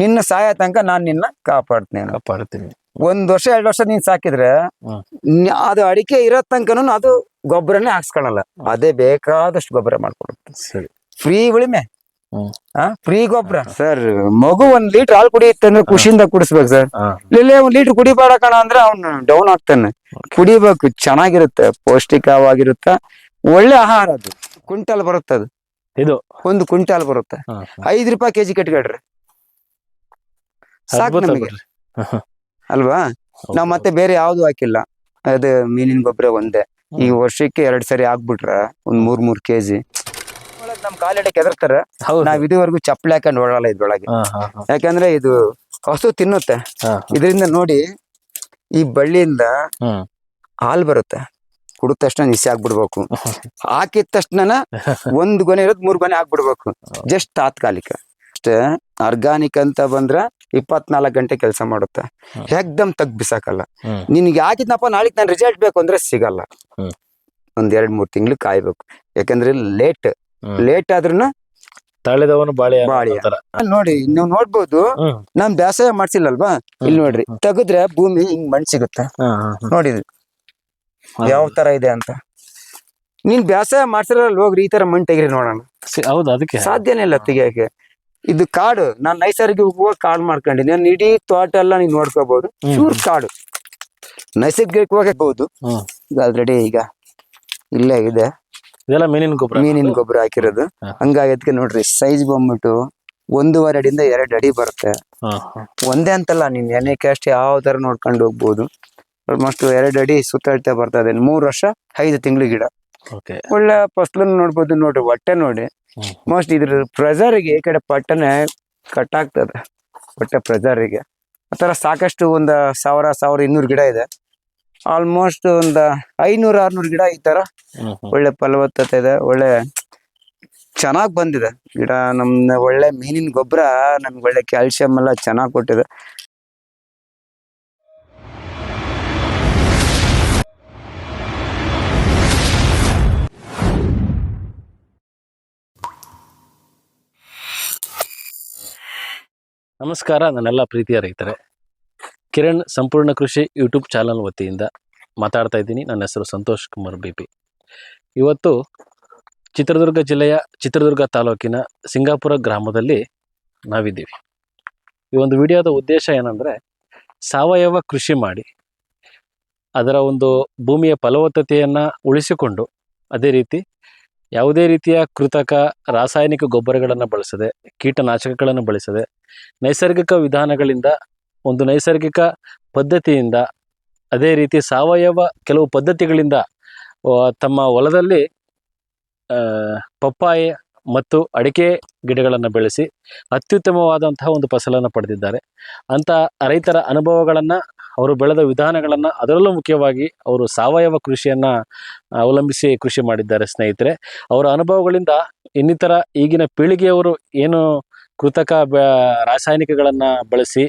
ನಿನ್ನ ಸಾಯ ತನಕ ನಾನ್ ನಿನ್ನ ಕಾಪಾಡ್ತೀನಿ ಕಾಪಾಡ್ತೀನಿ. ಒಂದ್ ವರ್ಷ ಎರಡ್ ವರ್ಷ ನೀನ್ ಸಾಕಿದ್ರೆ ಅದು ಅಡಿಕೆ ಇರೋ ತನಕನು ಅದು ಗೊಬ್ಬರನೇ ಹಾಕ್ಸ್ಕೊಳಲ್ಲ. ಅದೇ ಬೇಕಾದಷ್ಟು ಗೊಬ್ಬರ ಮಾಡ್ಕೊಡುತ್ತೆ. ಸರಿ. ಫ್ರೀ ಉಳಿಮೆ. ಆ ಫ್ರೀ ಗೊಬ್ಬರ. ಸರ್ ಮಗು ಒಂದ್ ಲೀಟರ್ ಹಾಲು ಕುಡಿಯುತ್ತೆ ಅಂದ್ರೆ ಖುಷಿಯಿಂದ ಕುಡಿಸ್ಬೇಕು ಸರ್. ಇಲ್ಲೇ ಒಂದ್ ಲೀಟರ್ ಕುಡಿಬೇಡ ಕಣ ಅಂದ್ರೆ ಅವ್ನು ಡೌನ್ ಆಗ್ತಾನೆ. ಕುಡಿಬೇಕು ಚೆನ್ನಾಗಿರುತ್ತೆ ಪೌಷ್ಟಿಕವಾಗಿರುತ್ತೆ. ಒಳ್ಳೆ ಆಹಾರ ಅದು. ಕುಂಟಲ್ ಬರುತ್ತೆ ಅದು ಇದು. ಒಂದು ಕುಂಟಲ್ ಬರುತ್ತೆ. ಐದ್ ರೂಪಾಯಿ ಕೆಜಿ ಕಟ್ಕೊಳ್ರಿ ಸಾಕು ನಮಗೆ. ಅಲ್ವಾ? ನಾವ್ ಮತ್ತೆ ಬೇರೆ ಯಾವ್ದು ಹಾಕಿಲ್ಲ. ಅದು ಮೀನಿನ ಗೊಬ್ಬರ ಒಂದೇ. ಈ ವರ್ಷಕ್ಕೆ ಎರಡ್ ಸರಿ ಹಾಕ್ಬಿಟ್ರ ಒಂದ್ ಮೂರ್ ಮೂರ್ ಕೆಜಿ. ನಮ್ ಕಾಲಿಡಕ್ಕೆ ಎದರ್ತಾರ ಹೌದು. ನಾವ್ ಇದುವರೆಗೂ ಚಪ್ಪಲಿ ಹಾಕೊಂಡ್ ಹೊಡಲ್ಲ ಇದ್ರೊಳಗೆ. ಯಾಕಂದ್ರೆ ಇದು ಹಸು ತಿನ್ನುತ್ತೆ. ಇದರಿಂದ ನೋಡಿ ಈ ಬಳ್ಳಿಯಿಂದ. ಹಾಲ್ ಬರುತ್ತೆ. ಕುಡಿದ ತಕ್ಷಣ ನಿಸಿ ಆಗ್ಬಿಡ್ಬೇಕು ಹಾಕಿದ ತಕ್ಷಣ ಒಂದ್ ಗೊನೆ ಇರೋದ್ ಮೂರ್ ಗೊನೆ ಹಾಕ್ಬಿಡ್ಬೇಕು. ಜಸ್ಟ್ ತಾತ್ಕಾಲಿಕ. ಅಷ್ಟೇ. ಆರ್ಗಾನಿಕ್ ಅಂತ ಬಂದ್ರ ಇಪ್ಪತ್ನಾಲ್ಕು ಗಂಟೆ ಕೆಲಸ ಮಾಡುತ್ತೆ. ಹೆಗ್ದಮ್ ತಗ್ ಬಿಸಾಕಲ್ಲ. ನಿನ್ಗೆ ಹಾಕಿದ್ನಪ್ಪ ನಾಳೆ ನಾನು ರಿಸಲ್ಟ್ ಬೇಕು ಅಂದ್ರೆ ಸಿಗಲ್ಲ. ಒಂದ್ ಎರಡ್ ಮೂರ್ ತಿಂಗಳು ಕಾಯ್ಬೇಕು. ಯಾಕಂದ್ರೆ ಲೇಟ್ ಲೇಟ್ ಆದ್ರೂ ತಳೆದವನು ಬಾಳೆ ಬಾಳೆ. ನೋಡಿ ನೀವು ನೋಡ್ಬೋದು. ನಾನ್ ಬೇಸಾಯ ಮಾಡ್ಸಿಲ್ಲಲ್ವಾ? ಇಲ್ಲಿ ನೋಡ್ರಿ ತೆಗದ್ರೆ ಭೂಮಿ ಹಿಂಗ್ ಮಣ್ ಸಿಗುತ್ತೆ. ನೋಡಿ ಯಾವ ತರ ಇದೆ ಅಂತ. ನೀನ್ ಬೇಸಾಯ ಮಾಡ್ಸಿರಲ್ಲ ಹೋಗ್ರಿ ಈ ತರ ಮಣ್ ತೆಗ್ರಿ ನೋಡೋಣ. ಹೌದು ಅದಕ್ಕೆ. ಸಾಧ್ಯನೇ ಇಲ್ಲ ತೆಗಿಯಕ್ಕೆ ಇದು ಕಾಡು. ನಾನ್ ನೈಸರ್ಗಿಕವಾಗಿ ಕಾಡು ಮಾಡ್ಕೊಂಡಿನಿ ನಾನು ಇಡೀ ತೋಟ ಎಲ್ಲ ನೀವು ನೋಡ್ಕೋಬಹುದು. ಚೂರ್ ಕಾಡು. ನೈಸರ್ಗಿಕವಾಗಿ ಬಹುದು. ಇದು ಆಲ್ರೆಡಿ ಈಗ ಇಲ್ಲೇ ಇದೆ. ಇದೆಲ್ಲ ಮೀನಿನ ಗೊಬ್ಬರ ಮೀನಿನ ಗೊಬ್ಬರ ಹಾಕಿರೋದು. ಹಾ. ಹಂಗಾಗಿ ಅದಕ್ಕೆ ನೋಡ್ರಿ ಸೈಜ್ ಬಂದ್ಬಿಟ್ಟು ಒಂದೂವರೆ ಅಡಿಯಿಂದ ಎರಡು ಅಡಿ ಬರುತ್ತೆ. ಒಂದೇ ಅಂತಲ್ಲ ನೀನ್ ಎಣ್ಣೆ ಕ್ಯಾಸ್ಟ್ ಯಾವ ತರ ನೋಡ್ಕೊಂಡು ಹೋಗ್ಬೋದು. ಆಲ್ಮೋಸ್ಟ್ ಎರಡು ಅಡಿ ಸುತ್ತಾಡ್ತಾ ಬರ್ತಾ ಇದೆ. ಮೂರು ವರ್ಷ ಐದು ತಿಂಗಳು ಗಿಡ. ಒಳ್ಳೆ ಫಸ್ಲನ್ನು ನೋಡ್ಬೋದು ನೋಡ್ರಿ ಹೊಟ್ಟೆ ನೋಡಿ. ಮೋಸ್ಟ್ ಇದ್ರ ಪ್ರೆಸರ್ಗೆ ಈ ಕಡೆ ಪಟ್ಟನೆ ಕಟ್ ಆಗ್ತದೆ. ಹೊಟ್ಟೆ ಪ್ರೆಸರ್ಗೆ ಆತರ ಸಾಕಷ್ಟು ಒಂದ್ ಸಾವಿರ ಸಾವಿರ ಇನ್ನೂರು ಗಿಡ ಇದೆ. ಆಲ್ಮೋಸ್ಟ್ ಒಂದ್ ಐನೂರು ಆರ್ನೂರು ಗಿಡ ಈ ತರ. ಒಳ್ಳೆ ಫಲವತ್ತತೆ ಇದೆ ಒಳ್ಳೆ ಚೆನ್ನಾಗಿ ಬಂದಿದೆ. ಗಿಡ ನಮ್ನ ಒಳ್ಳೆ ಮೀನಿನ ಗೊಬ್ಬರ ನಮ್ಗೆ ಒಳ್ಳೆ ಕ್ಯಾಲ್ಸಿಯಂ ಎಲ್ಲ ಚೆನ್ನಾಗಿ ಕೊಟ್ಟಿದೆ. ನಮಸ್ಕಾರ, ನನ್ನೆಲ್ಲ ಪ್ರೀತಿಯ ರೈತರೆ. ಕಿರಣ್ ಸಂಪೂರ್ಣ ಕೃಷಿ ಯೂಟ್ಯೂಬ್ ಚಾನಲ್ ವತಿಯಿಂದ ಮಾತಾಡ್ತಾ ಇದ್ದೀನಿ. ನನ್ನ ಹೆಸರು ಸಂತೋಷ್ ಕುಮಾರ್ ಬಿ ಪಿ. ಇವತ್ತು ಚಿತ್ರದುರ್ಗ ಜಿಲ್ಲೆಯ ಚಿತ್ರದುರ್ಗ ತಾಲೂಕಿನ ಸಿಂಗಾಪುರ ಗ್ರಾಮದಲ್ಲಿ ನಾವಿದ್ದೀವಿ. ಈ ಒಂದು ವಿಡಿಯೋದ ಉದ್ದೇಶ ಏನಂದರೆ, ಸಾವಯವ ಕೃಷಿ ಮಾಡಿ, ಅದರ ಒಂದು ಭೂಮಿಯ ಫಲವತ್ತತೆಯನ್ನು ಉಳಿಸಿಕೊಂಡು, ಅದೇ ರೀತಿ ಯಾವುದೇ ರೀತಿಯ ಕೃತಕ ರಾಸಾಯನಿಕ ಗೊಬ್ಬರಗಳನ್ನು ಬಳಸದೆ, ಕೀಟನಾಶಕಗಳನ್ನು ಬಳಸದೆ ನೈಸರ್ಗಿಕ ವಿಧಾನಗಳಿಂದ, ಒಂದು ನೈಸರ್ಗಿಕ ಪದ್ಧತಿಯಿಂದ, ಅದೇ ರೀತಿ ಸಾವಯವ ಕೆಲವು ಪದ್ಧತಿಗಳಿಂದ ತಮ್ಮ ಹೊಲದಲ್ಲಿ ಪಪ್ಪಾಯ ಮತ್ತು ಅಡಿಕೆ ಗಿಡಗಳನ್ನು ಬೆಳೆಸಿ ಅತ್ಯುತ್ತಮವಾದಂತಹ ಒಂದು ಫಸಲನ್ನು ಪಡೆದಿದ್ದಾರೆ. ಅಂತ ರೈತರ ಅನುಭವಗಳನ್ನು, ಅವರು ಬೆಳೆದ ವಿಧಾನಗಳನ್ನು ಅದರಲ್ಲೂ ಮುಖ್ಯವಾಗಿ ಅವರು ಸಾವಯವ ಕೃಷಿಯನ್ನು ಅವಲಂಬಿಸಿ ಕೃಷಿ ಮಾಡಿದ್ದಾರೆ ಸ್ನೇಹಿತರೆ. ಅವರ ಅನುಭವಗಳಿಂದ ಇನ್ನಿತರ ಈಗಿನ ಪೀಳಿಗೆಯವರು ಏನು ಕೃತಕ ಬ ರಾಸಾಯನಿಕಗಳನ್ನು ಬಳಸಿ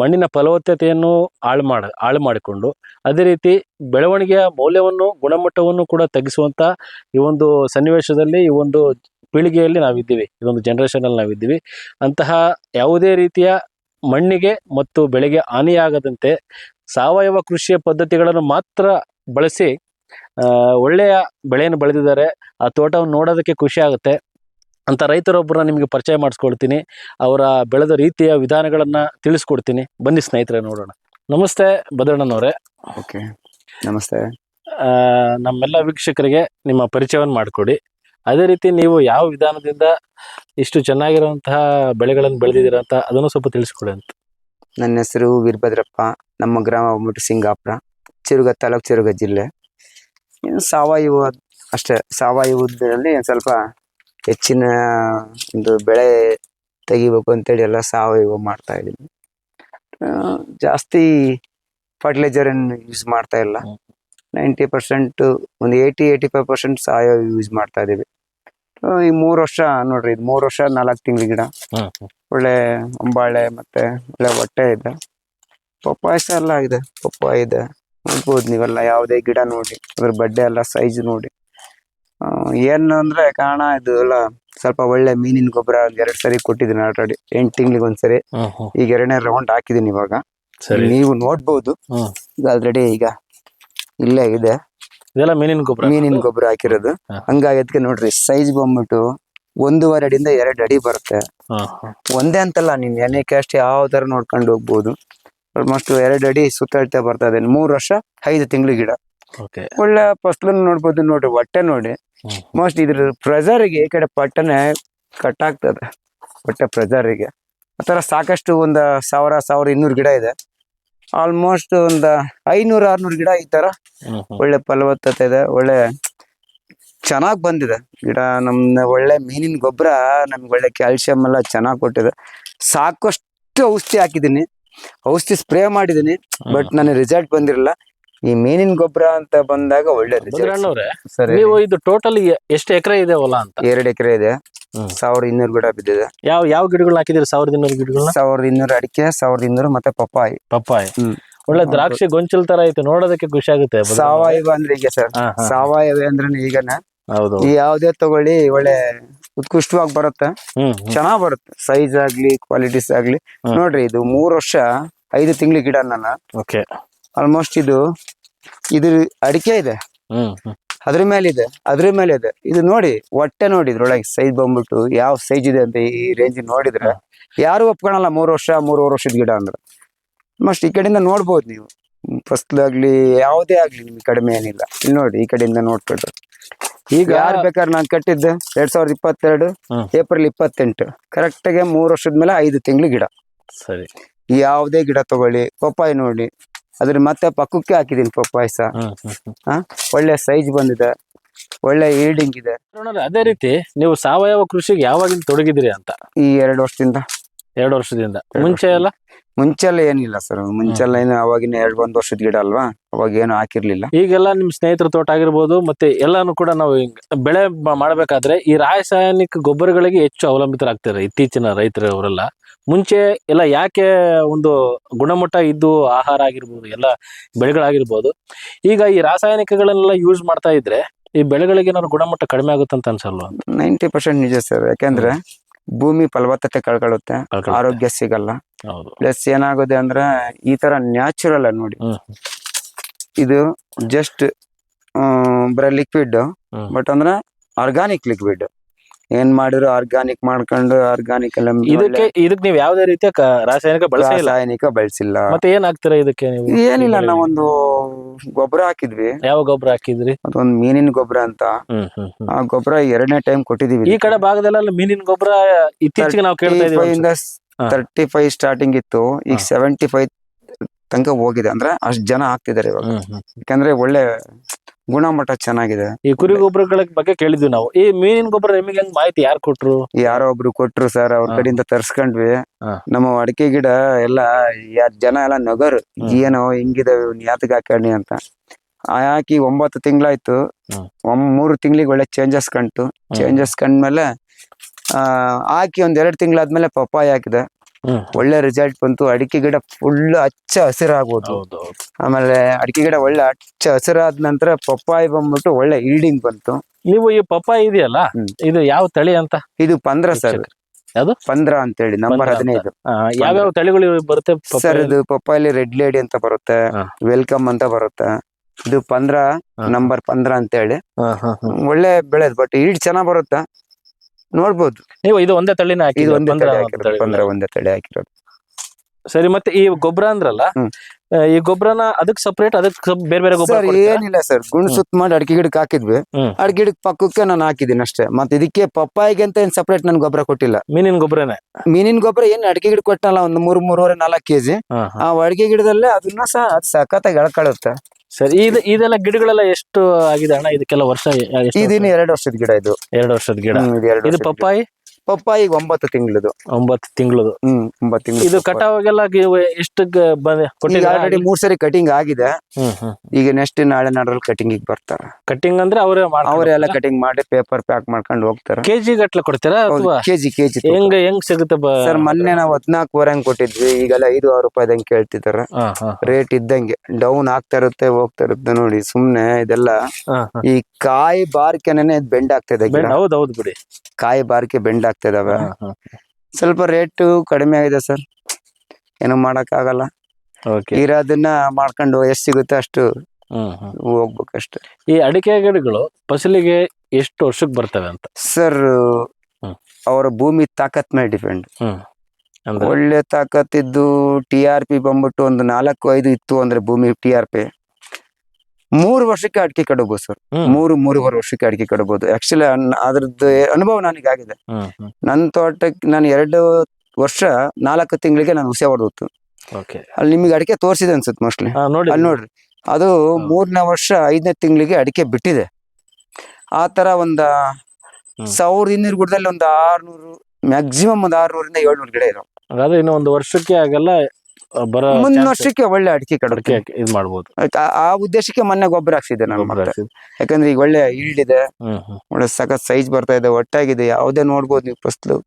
ಮಣ್ಣಿನ ಫಲವತ್ತತೆಯನ್ನು ಹಾಳು ಮಾಡ, ಹಾಳು ಮಾಡಿಕೊಂಡು ಅದೇ ರೀತಿ ಬೆಳವಣಿಗೆಯ ಮೌಲ್ಯವನ್ನು, ಗುಣಮಟ್ಟವನ್ನು ಕೂಡ ತಗ್ಗಿಸುವಂಥ ಈ ಒಂದು ಸನ್ನಿವೇಶದಲ್ಲಿ ಈ ಒಂದು ಪೀಳಿಗೆಯಲ್ಲಿ ನಾವಿದ್ದೀವಿ. ಈ ಒಂದು ಜನ್ರೇಷನಲ್ಲಿ ನಾವಿದ್ದೀವಿ. ಅಂತಹ ಯಾವುದೇ ರೀತಿಯ ಮಣ್ಣಿಗೆ ಮತ್ತು ಬೆಳೆಗೆ ಹಾನಿಯಾಗದಂತೆ ಸಾವಯವ ಕೃಷಿಯ ಪದ್ಧತಿಗಳನ್ನು ಮಾತ್ರ ಬಳಸಿ ಒಳ್ಳೆಯ ಬೆಳೆಯನ್ನು ಬೆಳೆದಿದ್ದಾರೆ. ಆ ತೋಟವನ್ನು ನೋಡೋದಕ್ಕೆ ಖುಷಿ ಆಗುತ್ತೆ. ಅಂತ ರೈತರೊಬ್ಬರನ್ನ ನಿಮಗೆ ಪರಿಚಯ ಮಾಡಿಸ್ಕೊಳ್ತೀನಿ ಅವರ ಬೆಳೆದ ರೀತಿಯ ವಿಧಾನಗಳನ್ನು ತಿಳಿಸ್ಕೊಡ್ತೀನಿ. ಬನ್ನಿ ಸ್ನೇಹಿತರೆ ನೋಡೋಣ. ನಮಸ್ತೆ ಭದ್ರಣ್ಣನವರೇ ಓಕೆ. ನಮಸ್ತೆ. ನಮ್ಮೆಲ್ಲ ವೀಕ್ಷಕರಿಗೆ ನಿಮ್ಮ ಪರಿಚಯವನ್ನು ಮಾಡಿಕೊಡಿ. ಅದೇ ರೀತಿ ನೀವು ಯಾವ ವಿಧಾನದಿಂದ ಇಷ್ಟು ಚೆನ್ನಾಗಿರುವಂತಹ ಬೆಳೆಗಳನ್ನು ಬೆಳೆದಿದ್ದೀರಾ ಅಂತ ಅದನ್ನು ಸ್ವಲ್ಪ ತಿಳಿಸ್ಕೊಡಿ ಅಂತ. ನನ್ನ ಹೆಸರು ವೀರಭದ್ರಪ್ಪ. ನಮ್ಮ ಗ್ರಾಮ ಬಂದ್ಬಿಟ್ಟು ಸಿಂಗಾಪುರ. ಚಿರುಗ ತಾಲೂಕು ಚಿರುಗ ಜಿಲ್ಲೆ. ಸಾವಯವ ಅಷ್ಟೇ. ಸಾವಯವದಲ್ಲಿ ಒಂದ್ ಸ್ವಲ್ಪ ಹೆಚ್ಚಿನ ಒಂದು ಬೆಳೆ ತೆಗಿಬೇಕು ಅಂತೇಳಿ ಎಲ್ಲ ಸಾವಯವ ಮಾಡ್ತಾ ಇದ್ದೀನಿ. ಜಾಸ್ತಿ ಫರ್ಟಿಲೈಸರ್ ಯೂಸ್ ಮಾಡ್ತಾ ಇಲ್ಲ. ನೈಂಟಿ ಪರ್ಸೆಂಟ್ ಒಂದು ಏಯ್ಟಿ ಏಯ್ಟಿ ಫೈವ್ ಪರ್ಸೆಂಟ್ ಸಾವಯವ ಯೂಸ್ ಮಾಡ್ತಾ ಇದೀವಿ ಈ ಮೂರು ವರ್ಷ ನೋಡ್ರಿ ಇದು ಮೂರು ವರ್ಷ ನಾಲ್ಕು ತಿಂಗಳ ಗಿಡ. ಒಳ್ಳೆ ಅಂಬಾಳೆ ಮತ್ತೆ ಒಳ್ಳೆ ಹೊಟ್ಟೆ ಇದೆ. ಪಪ್ಪಾಯಸ ಎಲ್ಲ ಇದೆ ಪಪ್ಪಾಯ ಇದೆ. ನೋಡ್ಬೋದು ನೀವೆಲ್ಲ ಯಾವುದೇ ಗಿಡ ನೋಡಿ ಅದ್ರ ಬಡ್ಡೆ ಎಲ್ಲ ಸೈಜ್ ನೋಡಿ. ಏನು ಅಂದ್ರೆ ಕಾರಣ ಇದು ಎಲ್ಲ ಸ್ವಲ್ಪ ಒಳ್ಳೆ ಮೀನಿನ ಗೊಬ್ಬರ ಎರಡ್ ಸರಿ ಕೊಟ್ಟಿದ್ದೀನಿ ಆಲ್ರೆಡಿ ಎಂಟ್ ತಿಂಗಳಿಗೆ ಒಂದ್ಸರಿ. ಈಗ ಎರಡನೇ ರೌಂಡ್ ಹಾಕಿದೀನಿ ಇವಾಗ. ನೀವು ನೋಡ್ಬೋದು. ಈಗ ಆಲ್ರೆಡಿ ಈಗ ಇಲ್ಲೇ ಇದೆ. ಇದೆಲ್ಲ ಮೀನಿನ ಗೊಬ್ಬರ? ಮೀನಿನ ಗೊಬ್ಬರ ಹಾಕಿರೋದು. ಹಂಗಾಗಿ ಅದಕ್ಕೆ ನೋಡ್ರಿ ಸೈಜ್ ಬಂದ್ಬಿಟ್ಟು ಒಂದೂವರೆ ಅಡಿಯಿಂದ ಎರಡು ಅಡಿ ಬರುತ್ತೆ. ಒಂದೇ ಅಂತಲ್ಲ ನೀನ್ ಎಣ್ಣೆ ಕ್ಯಾಸ್ಟ್ ಯಾವ ತರ ನೋಡ್ಕೊಂಡು ಹೋಗ್ಬೋದು. ಆಲ್ಮೋಸ್ಟ್ ಎರಡು ಅಡಿ ಸುತ್ತಾಡ್ತಾ ಬರ್ತಾ ಇದೆ. ಮೂರು ವರ್ಷ ಐದು ತಿಂಗಳು ಗಿಡ. ಒಳ್ಳೆ ಫಸ್ಲನ್ನು ನೋಡ್ಬೋದು. ನೋಡ್ರಿ ಹೊಟ್ಟೆ ನೋಡಿ. ಮೋಸ್ಟ್ ಇದ್ರ ಪ್ರೆಸರ್ಗೆ ಈ ಕಡೆ ಪಟ್ಟನೆ ಕಟ್ ಆಗ್ತದೆ. ಹೊಟ್ಟೆ ಪ್ರೆಸರ್ಗೆ ಆತರ ಸಾಕಷ್ಟು ಒಂದು ಸಾವಿರ ಸಾವಿರ ಇನ್ನೂರು ಗಿಡ ಇದೆ. ಆಲ್ಮೋಸ್ಟ್ ಒಂದು ಐನೂರು ಆರ್ನೂರು ಗಿಡ ಈ ತರ ಒಳ್ಳೆ ಫಲವತ್ತತೆ ಇದೆ. ಒಳ್ಳೆ ಚೆನ್ನಾಗ್ ಬಂದಿದೆ. ಗಿಡ ನಮ್ನ ಒಳ್ಳೆ ಮೀನಿನ ಗೊಬ್ಬರ ನಮ್ಗೆ ಒಳ್ಳೆ ಕ್ಯಾಲ್ಸಿಯಂ ಎಲ್ಲ ಚೆನ್ನಾಗಿ ಕೊಟ್ಟಿದೆ. ಸಾಕಷ್ಟು ಔಷಧಿ ಹಾಕಿದ್ದೀನಿ. ಔಷಧಿ ಸ್ಪ್ರೇ ಮಾಡಿದ್ದೀನಿ ಬಟ್ ನನಗೆ ರಿಸಲ್ಟ್ ಬಂದಿರಲ್ಲ. ಈ ಮೀನಿನ ಗೊಬ್ಬರ ಅಂತ ಬಂದಾಗ ಒಳ್ಳೆ ರಿಸಲ್ಟ್ ಸರಿ. ನೀವು ಇದು ಟೋಟಲ್ ಎಷ್ಟು ಎಕರೆ ಇದೆ ಹೊಲ ಅಂತ? ಎರಡು ಎಕರೆ ಇದೆ. ಸಾವಿರದ ಇನ್ನೂರು ಗಿಡ ಬಿದ್ದಿದೆ. ಯಾವ ಯಾವ ಗಿಡಗಳು ಹಾಕಿದಿರಿ ಸಾವಿರದ ಇನ್ನೂರು ಗಿಡಗಳು ಸಾವಿರದ ಇನ್ನೂರು ಅಡಿಕೆ ಸಾವಿರದ ಇನ್ನೂರು ಮತ್ತೆ ಪಪ್ಪಾಯಿ. ಪಪ್ಪಾಯಿ. ಒಳ್ಳೆ ದ್ರಾಕ್ಷಿ ಗೊಂಚಲ್ ತರ ಐತೆ ನೋಡೋದಕ್ಕೆ ಖುಷಿ ಆಗುತ್ತೆ. ಸಾವಯವ ಅಂದ್ರೆ ಈಗ ಸರ್. ಸಾವಯವ ಅಂದ್ರೆ ಈಗನ. ಹೌದು. ಈ ಯಾವ್ದೇ ತಗೊಳ್ಳಿ ಒಳ್ಳೆ ಉತ್ಕೃಷ್ಟವಾಗಿ ಬರುತ್ತೆ. ಚೆನ್ನಾಗ್ ಬರುತ್ತೆ. ಸೈಜ್ ಆಗ್ಲಿ ಕ್ವಾಲಿಟೀಸ್ ಆಗ್ಲಿ. ನೋಡ್ರಿ ಇದು ಮೂರ್ ವರ್ಷ ಐದು ತಿಂಗಳ ಗಿಡ ನನ್ನ. ಓಕೆ. ಆಲ್ಮೋಸ್ಟ್ ಇದು ಇದು ಅಡಿಕೆ ಇದೆ. ಅದ್ರ ಮೇಲೆ ಇದೆ ಅದ್ರ ಮೇಲೆ ಇದೆ. ಇದು ನೋಡಿ ಹೊಟ್ಟೆ ನೋಡಿ ಇದ್ರೊಳಗೆ ಸೈಜ್ ಬಂದ್ಬಿಟ್ಟು ಯಾವ ಸೈಜ್ ಇದೆ ಅಂತ ಈ ರೇಂಜ್ ನೋಡಿದ್ರೆ ಯಾರು ಒಪ್ಕೊಳಲ್ಲ ಮೂರು ವರ್ಷ ಮೂರುವರೆ ವರ್ಷದ ಗಿಡ ಅಂದ್ರೆ. ಮಸ್ಟ್ ಈ ಕಡೆಯಿಂದ ನೋಡ್ಬೋದು ನೀವು. ಫಸ್ಲಾಗ್ಲಿ ಯಾವುದೇ ಆಗ್ಲಿ ನಿಮ್ಗೆ ಕಡಿಮೆ ಏನಿಲ್ಲ. ಇಲ್ಲಿ ನೋಡಿ ಈ ಕಡೆಯಿಂದ ನೋಡ್ಕೊಳ್ರಿ. ಈಗ ಯಾರು ಬೇಕಾದ್ರೆ ನಾನು ಕಟ್ಟಿದ್ದೆ? ಎರಡ್ ಸಾವಿರದ ಇಪ್ಪತ್ತೆರಡು ಏಪ್ರಿಲ್ ಇಪ್ಪತ್ತೆಂಟು. ಕರೆಕ್ಟಾಗಿ ಮೂರು ವರ್ಷದ ಮೇಲೆ ಐದು ತಿಂಗಳು ಗಿಡ. ಸರಿ. ಯಾವುದೇ ಗಿಡ ತಗೊಳ್ಳಿ ಪಪ್ಪಾಯಿ ನೋಡಿ. ಅದ್ರ ಮತ್ತೆ ಪಕ್ಕಕ್ಕೆ ಹಾಕಿದೀನಿ ಪಾಯಸ. ಹಾ ಒಳ್ಳೆ ಸೈಜ್ ಬಂದಿದೆ. ಒಳ್ಳೆ ಈಲ್ಡಿಂಗ್ ಇದೆ. ಅದೇ ರೀತಿ ನೀವು ಸಾವಯವ ಕೃಷಿಗೆ ಯಾವಾಗಿಂದ ತೊಡಗಿದಿರಿ ಅಂತ? ಈ ಎರಡು ವರ್ಷದಿಂದ. ಎರಡು ವರ್ಷದಿಂದ. ಮುಂಚೆ ಎಲ್ಲ? ಮುಂಚೆಲ್ಲ ಏನಿಲ್ಲ ಸರ್ ಮುಂಚೆಲ್ಲ ಏನು ಅವಾಗಿನ ಎರಡು ಒಂದ್ ವರ್ಷದ ಗಿಡ ಅಲ್ವಾ? ಅವಾಗ ಏನು ಹಾಕಿರ್ಲಿಲ್ಲ. ಈಗೆಲ್ಲ ನಿಮ್ ಸ್ನೇಹಿತರ ತೋಟ ಆಗಿರ್ಬೋದು ಮತ್ತೆ ಎಲ್ಲಾನು ಕೂಡ ನಾವು ಬೆಳೆ ಮಾಡಬೇಕಾದ್ರೆ ಮಾಡ್ಬೇಕಾದ್ರೆ ಈ ರಾಸಾಯನಿಕ ಗೊಬ್ಬರಗಳಿಗೆ ಹೆಚ್ಚು ಅವಲಂಬಿತರಾಗ್ತಾರೆ ಇತ್ತೀಚಿನ ರೈತರವರೆಲ್ಲ. ಮುಂಚೆ ಎಲ್ಲ ಯಾಕೆ ಒಂದು ಗುಣಮಟ್ಟ ಇದ್ದು ಆಹಾರ ಆಗಿರ್ಬೋದು ಎಲ್ಲ ಬೆಳೆಗಳಾಗಿರ್ಬೋದು ಈಗ ಈ ರಾಸಾಯನಿಕಗಳನ್ನೆಲ್ಲ ಯೂಸ್ ಮಾಡ್ತಾ ಇದ್ರೆ ಈ ಬೆಳೆಗಳಿಗೆ ಏನಾದ್ರು ಗುಣಮಟ್ಟ ಕಡಿಮೆ ಆಗುತ್ತೆ ಅಂತ ಅನ್ಸಲ್ವಾ? ನೈಂಟಿ ಪರ್ಸೆಂಟ್ ನಿಜ ಸರ್. ಯಾಕೆಂದ್ರೆ ಭೂಮಿ ಫಲವತ್ತತೆ ಕಳ್ಕೊಳ್ಳುತ್ತೆ ಆರೋಗ್ಯ ಸಿಗಲ್ಲ. ಪ್ಲಸ್ ಏನಾಗುತ್ತೆ ಅಂದ್ರೆ ಈ ತರ ನ್ಯಾಚುರಲ್ ನೋಡಿ. ಇದು ಜಸ್ಟ್ ಬರೀ ಲಿಕ್ವಿಡ್ ಬಟ್ ಅಂದ್ರೆ ಆರ್ಗಾನಿಕ್ ಲಿಕ್ವಿಡ್ ಏನ್ ಮಾಡಿದ್ರು ಆರ್ಗಾನಿಕ್ ಮಾಡ್ಕೊಂಡು ಆರ್ಗಾನಿಕ್ ಎಲ್ಲ ಇದಕ್ಕೆ ಇದಕ್ಕೆ ನೀವು ಯಾವುದೇ ರೀತಿಯ ಕ- ರಾಸಾಯನಿಕ ಬಳಸಿಲ್ಲ ರಾಸಾಯನಿಕ ಬಳಸಿಲ್ಲ. ಮತ್ತೆ ಏನ್ ಹಾಕ್ತೀರಾ ಇದಕ್ಕೆ ನೀವು? ಏನಿಲ್ಲ? ನಾವೊಂದು ಗೊಬ್ಬರ ಹಾಕಿದ್ವಿ. ಯಾವ ಗೊಬ್ಬರ ಹಾಕಿದ್ರಿ? ಅದೊಂದು ಮೀನಿನ ಗೊಬ್ಬರ ಅಂತ. ಹ್ಮ್ ಹ್ಮ್ ಹ್ಮ್. ಆ ಗೊಬ್ಬರ ಎರಡನೇ ಟೈಮ್ ಕೊಟ್ಟಿದೀವಿ ಈ ಕಡೆ ಭಾಗದಲ್ಲೆಲ್ಲ ಮೀನಿನ ಗೊಬ್ಬರ ಇತ್ತೀಚೆಗೆ ನಾವು ಕೇಳ್ತಾ ಇದೀವಿ ಹಾ. ತರ್ಟಿ ಫೈವ್ ಸ್ಟಾರ್ಟಿಂಗ್ ಇತ್ತು. ಈಗ ಹಾ. ಸೆವೆಂಟಿ ಫೈವ್ ತನಕ ಹೋಗಿದೆ. ಅಂದ್ರೆ ಅಷ್ಟ್ ಜನ ಆಗ್ತಿದ್ದಾರೆ ಇವಾಗ. ಹ್ಮ್ ಹ್ಮ್. ಯಾಕಂದ್ರೆ ಒಳ್ಳೆ ಗುಣಮಟ್ಟ ಚೆನ್ನಾಗಿದೆ. ಈ ಕುರಿ ಗೊಬ್ಬರಗಳ ಬಗ್ಗೆ ಕೇಳಿದ್ವಿ ನಾವು. ಈ ಮೀನಿನ ಗೊಬ್ಬರ ನಿಮಗೆ ಹೆಂಗ್ ಮಾಹಿತಿ ಯಾರು ಕೊಟ್ರು? ಯಾರೋ ಒಬ್ರು ಕೊಟ್ರು ಸರ್ ಅವ್ರ ಕಡೆಯಿಂದ ತರ್ಸ್ಕೊಂಡ್ವಿ. ಹಾ. ನಮ್ಮ ಅಡಿಕೆ ಗಿಡ ಎಲ್ಲ ಜನ ಎಲ್ಲ ನಗರು. ಏನೋ ಹಿಂಗಿದೆ ಯಾತಕ್ ಹಾಕಣಿ ಅಂತ. ಆ ಹಾಕಿ ಒಂಬತ್ತು ತಿಂಗಳಾಯ್ತು. ಹ್ಮ್. ಒಂದ್ ಮೂರು ತಿಂಗಳಿಗೆ ಒಳ್ಳೆ ಚೇಂಜಸ್ ಕಂಡ್ತು ಚೇಂಜಸ್ ಕಂಡ್ಮೇಲೆ ಆ ಹಾಕಿ ಒಂದ್ ಎರಡ್ ತಿಂಗಳಾದ್ಮೇಲೆ ಪಪ್ಪಾಯಿ ಹಾಕಿದೆ. ಒಳ್ಳೆ ರಿಸಲ್ಟ್ ಬಂತು. ಅಡಿಕೆ ಗಿಡ ಫುಲ್ ಹಚ್ಚ ಹಸಿರಾಗೋದು. ಆಮೇಲೆ ಅಡಿಕೆ ಗಿಡ ಒಳ್ಳೆ ಹಚ್ಚ ಹಸಿರಾದ ನಂತರ ಪಪ್ಪಾಯಿ ಬಂದ್ಬಿಟ್ಟು ಒಳ್ಳೆ ಈಲ್ಡಿಂಗ್ ಬಂತು. ನೀವು ಈ ಪಪ್ಪಾಯಿ ಇದೆಯಲ್ಲ ಇದು ಯಾವ ತಳಿ ಅಂತ? ಇದು ಪಂದ್ರ ಸರ್. ಯಾವ್ದು? ಪಂದ್ರ ಅಂತೇಳಿ ನಂಬರ್ ಪಂದ್ರ ಅಂತ. ಹದಿನೈದು. ಯಾವ್ಯಾವ ತಳಿಗಳು ಬರುತ್ತೆ ಸರ್ ಇದು ಪಪ್ಪಾಯಲ್ಲಿ ರೆಡ್ ಲೇಡಿ ಅಂತ ಬರುತ್ತೆ ವೆಲ್ಕಮ್ ಅಂತ ಬರುತ್ತೆ. ಇದು ಪಂದ್ರ. ನಂಬರ್ ಪಂದ್ರ ಅಂತ ಹೇಳಿ. ಒಳ್ಳೆ ಬೆಳೆದ್ ಬಟ್ ಈಡ್ ಚೆನ್ನಾಗ್ ಬರುತ್ತೆ. ನೋಡ್ಬೋದು. ನೀವು ಇದು ಒಂದೇ ತಳಿನ ಇದು? ಒಂದೇ ತಳಿ ಹಾಕಿರೋದು ಪಂದ್ರ ಒಂದೇ ತಳಿ ಹಾಕಿರೋದು. ಸರಿ ಮತ್ತೆ ಈ ಗೊಬ್ಬರ ಅಂದ್ರಲ್ಲ ಈ ಗೊಬ್ಬರನ ಅದಕ್ಕೆ ಸಪರೇಟ್ ಅದಕ್ಕೆ ಬೇರೆ ಬೇರೆ ಗೊಬ್ಬರ ಏನಿಲ್ಲ ಸರ್. ಗುಣ ಸುತ್ತ ಮಾಡಿ ಅಡಿಕೆ ಗಿಡಕ್ಕೆ ಹಾಕಿದ್ವಿ. ಅಡಿಕೆ ಗಿಡಕ್ಕೆ ಪಕ್ಕಕ್ಕೆ ನಾನು ಹಾಕಿದ್ದೀನಿ ಅಷ್ಟೇ. ಮತ್ತೆ ಇದಕ್ಕೆ ಪಪ್ಪಾಯಿಗೆ ಅಂತ ಏನ್ ಸಪರೇಟ್ ನನ್ ಗೊಬ್ಬರ ಕೊಟ್ಟಿಲ್ಲ. ಮೀನಿನ ಗೊಬ್ಬರನೇ? ಮೀನಿನ ಗೊಬ್ಬರ ಏನ್ ಅಡಿಕೆ ಗಿಡ ಕೊಟ್ಟಲ್ಲ ಒಂದು ಮೂರ್ ಮೂರುವರೆ ನಾಲ್ಕು ಕೆಜಿ. ಆ ಅಡಿಕೆ ಗಿಡದಲ್ಲೇ ಅದನ್ನ ಸಹ ಅದ್ ಸಖತ್ತಾಗಿ ಎಳ್ಕೊಳ್ಳುತ್ತೆ. ಸರಿ ಇದು ಇದೆಲ್ಲ ಗಿಡಗಳೆಲ್ಲ ಎಷ್ಟು ಆಗಿದೆ ಅಣ್ಣ ಇದಕ್ಕೆಲ್ಲ ವರ್ಷ ಎ- ಎಷ್ಟು? ಎರಡು ವರ್ಷದ ಗಿಡ ಇದು ಎರಡು ವರ್ಷದ ಗಿಡ ಹ್ಮ್, ಇದು ಎರಡು ಇದು ಪಪ್ಪಾಯಿ. ಪಪ್ಪಾಯಿ ಈಗ ಒಂಬತ್ತು ತಿಂಗಳದು. ಒಂಬತ್ತು ತಿಂಗಳದು. ಹ್ಮ್ ಒಂಬತ್ತು ತಿಂಗಳು ಇದು ಕಟಾವಾಗೆಲ್ಲ ಎಷ್ಟು ಬಂದ? ಆಲ್ರೆಡಿ ಮೂರ್ ಸರಿ ಕಟಿಂಗ್ ಆಗಿದೆ. ಈಗ ನೆಕ್ಸ್ಟ್ ನಾಳೆ ನಾಡ್ರಲ್ಲಿ ಕಟಿಂಗ್ ಬರ್ತಾರೆ. ಕಟಿಂಗ್ ಅಂದ್ರೆ ಅವರೇ ಅವರೆಲ್ಲ ಕಟಿಂಗ್ ಮಾಡಿ ಪೇಪರ್ ಪ್ಯಾಕ್ ಮಾಡ್ಕೊಂಡು ಹೋಗ್ತಾರೆ. ಕೆಜಿ ಗಟ್ಲೆ ಕೊಡ್ತೀರಾ ಕೆಜಿ ಕೆಜಿ ಹೆಂಗ್ ಹೆಂಗ್ ಸಿಗುತ್ತೆ ಸರ್ ಮೊನ್ನೆ ನಾವು ಹದ್ನಾಲ್ಕುವರೆ ಹಂಗ್ ಕೊಟ್ಟಿದ್ವಿ. ಈಗೆಲ್ಲ ಐದು ಆರು ರೂಪಾಯಿದಂಗೆ ಕೇಳ್ತಿದಾರ. ಹಾ, ಹಾ, ರೇಟ್ ಇದ್ದಂಗೆ. ಡೌನ್ ಆಗ್ತಾ ಇರುತ್ತೆ ಹೋಗ್ತಾ ಇರುತ್ತೆ ನೋಡಿ. ಸುಮ್ನೆ ಇದೆಲ್ಲ. ಈ ಕಾಯಿ ಬಾರ್ಕೆನೆ ಬೆಂಡ್ ಆಗ್ತಾ ಇದೆ ಹೌದೌದು ಹೌದ್ ಹೌದ್ ಬಿಡಿ. ಕಾಯಿ ಬಾರಿಕೆ ಬೆಂಡ್ ಹಾ. ಸ್ವಲ್ಪ ರೇಟ್ ಕಡಿಮೆ ಆಗಿದೆ ಸರ್. ಏನು ಮಾಡಕ್ ಆಗಲ್ಲ. ಇರೋದನ್ನ ಮಾಡ್ಕೊಂಡು ಎಷ್ಟು ಸಿಗುತ್ತೆ ಅಷ್ಟು ಹೋಗ್ಬೇಕು ಅಷ್ಟೇ ಈ ಅಡಿಕೆ ಗಿಡಗಳು ಫಸಲಿಗೆ ಎಷ್ಟು ವರ್ಷಕ್ಕೆ ಬರ್ತವೆ ಅಂತ? ಸರ್ ಅವರ ಭೂಮಿ ತಾಕತ್ ಮೇಲೆ ಡಿಪೆಂಡ್. ಒಳ್ಳೆ ತಾಕತ್ ತಾಕತ್ತಿದ್ದು ಟಿ ಆರ್ ಪಿ ಬಂದ್ಬಿಟ್ಟು ಒಂದು ನಾಲ್ಕು ಐದು ಇತ್ತು ಅಂದ್ರೆ ಭೂಮಿ ಟಿ ಆರ್ ಪಿ. ಮೂರು ವರ್ಷಕ್ಕೆ ಅಡಿಕೆ ಕಡಬಹುದು ಸರ್. ಮೂರು ಮೂರುವರೆ ವರ್ಷಕ್ಕೆ ಅಡಿಕೆ ಕಡಬಹುದು ಆಕ್ಚುಲಿ ಅದ್ರದ್ದು ಅನುಭವ ನನಗಾಗಿದೆ. ಆಗಿದೆ ನನ್ನ ತೋಟಕ್ಕೆ ನಾನು ಎರಡು ವರ್ಷ ನಾಲ್ಕು ತಿಂಗಳಿಗೆ ನಾನು ಹುಸಿ ಹೊಡೆದಿತ್ತು. ಓಕೆ ಅಲ್ಲಿ ನಿಮಗೆ ಅಡಿಕೆ ತೋರಿಸಿದೆ ಅನ್ಸುತ್ತೆ ಮೋಸ್ಟ್ಲಿ ಅಲ್ಲಿ ನೋಡ್ರಿ. ಅದು ಮೂರನೇ ವರ್ಷ ಐದನೇ ತಿಂಗಳಿಗೆ ಅಡಿಕೆ ಬಿಟ್ಟಿದೆ. ಆ ತರ ಒಂದ. ಸಾವಿರದ ಇನ್ನೂರು ಗುಡದಲ್ಲಿ ಒಂದು ಆರ್ನೂರು ಮ್ಯಾಕ್ಸಿಮಮ್ ಒಂದು ಆರ್ನೂರಿಂದ ಏಳ್ನೂರು ಗಿಡ ಇದಾವೆ. ಇನ್ನೊಂದು ಇನ್ನು ಒಂದು ವರ್ಷಕ್ಕೆ ಆಗೆಲ್ಲ ಬರೋ ಮುಂದಿನ ವರ್ಷಕ್ಕೆ ಒಳ್ಳೆ ಅಡಿಕೆ ಕಡಕೆ ಇದು ಮಾಡ್ಬೋದು. ಆ ಉದ್ದೇಶಕ್ಕೆ ಮೊನ್ನೆ ಗೊಬ್ಬರ ಹಾಕ್ಸಿದ್ದೆ ನಾನು ಮತ್ತೆ. ಯಾಕಂದ್ರೆ ಈಗ ಒಳ್ಳೆ ಈಲ್ಡ್ ಇದೆ ಒಳ್ಳೆ ಸಖತ್ ಸೈಜ್ ಬರ್ತಾ ಇದೆ ಒಟ್ಟಾಗಿದೆ. ಯಾವ್ದೇ ನೋಡ್ಬೋದು ನೀವು ಫಸ್ಲು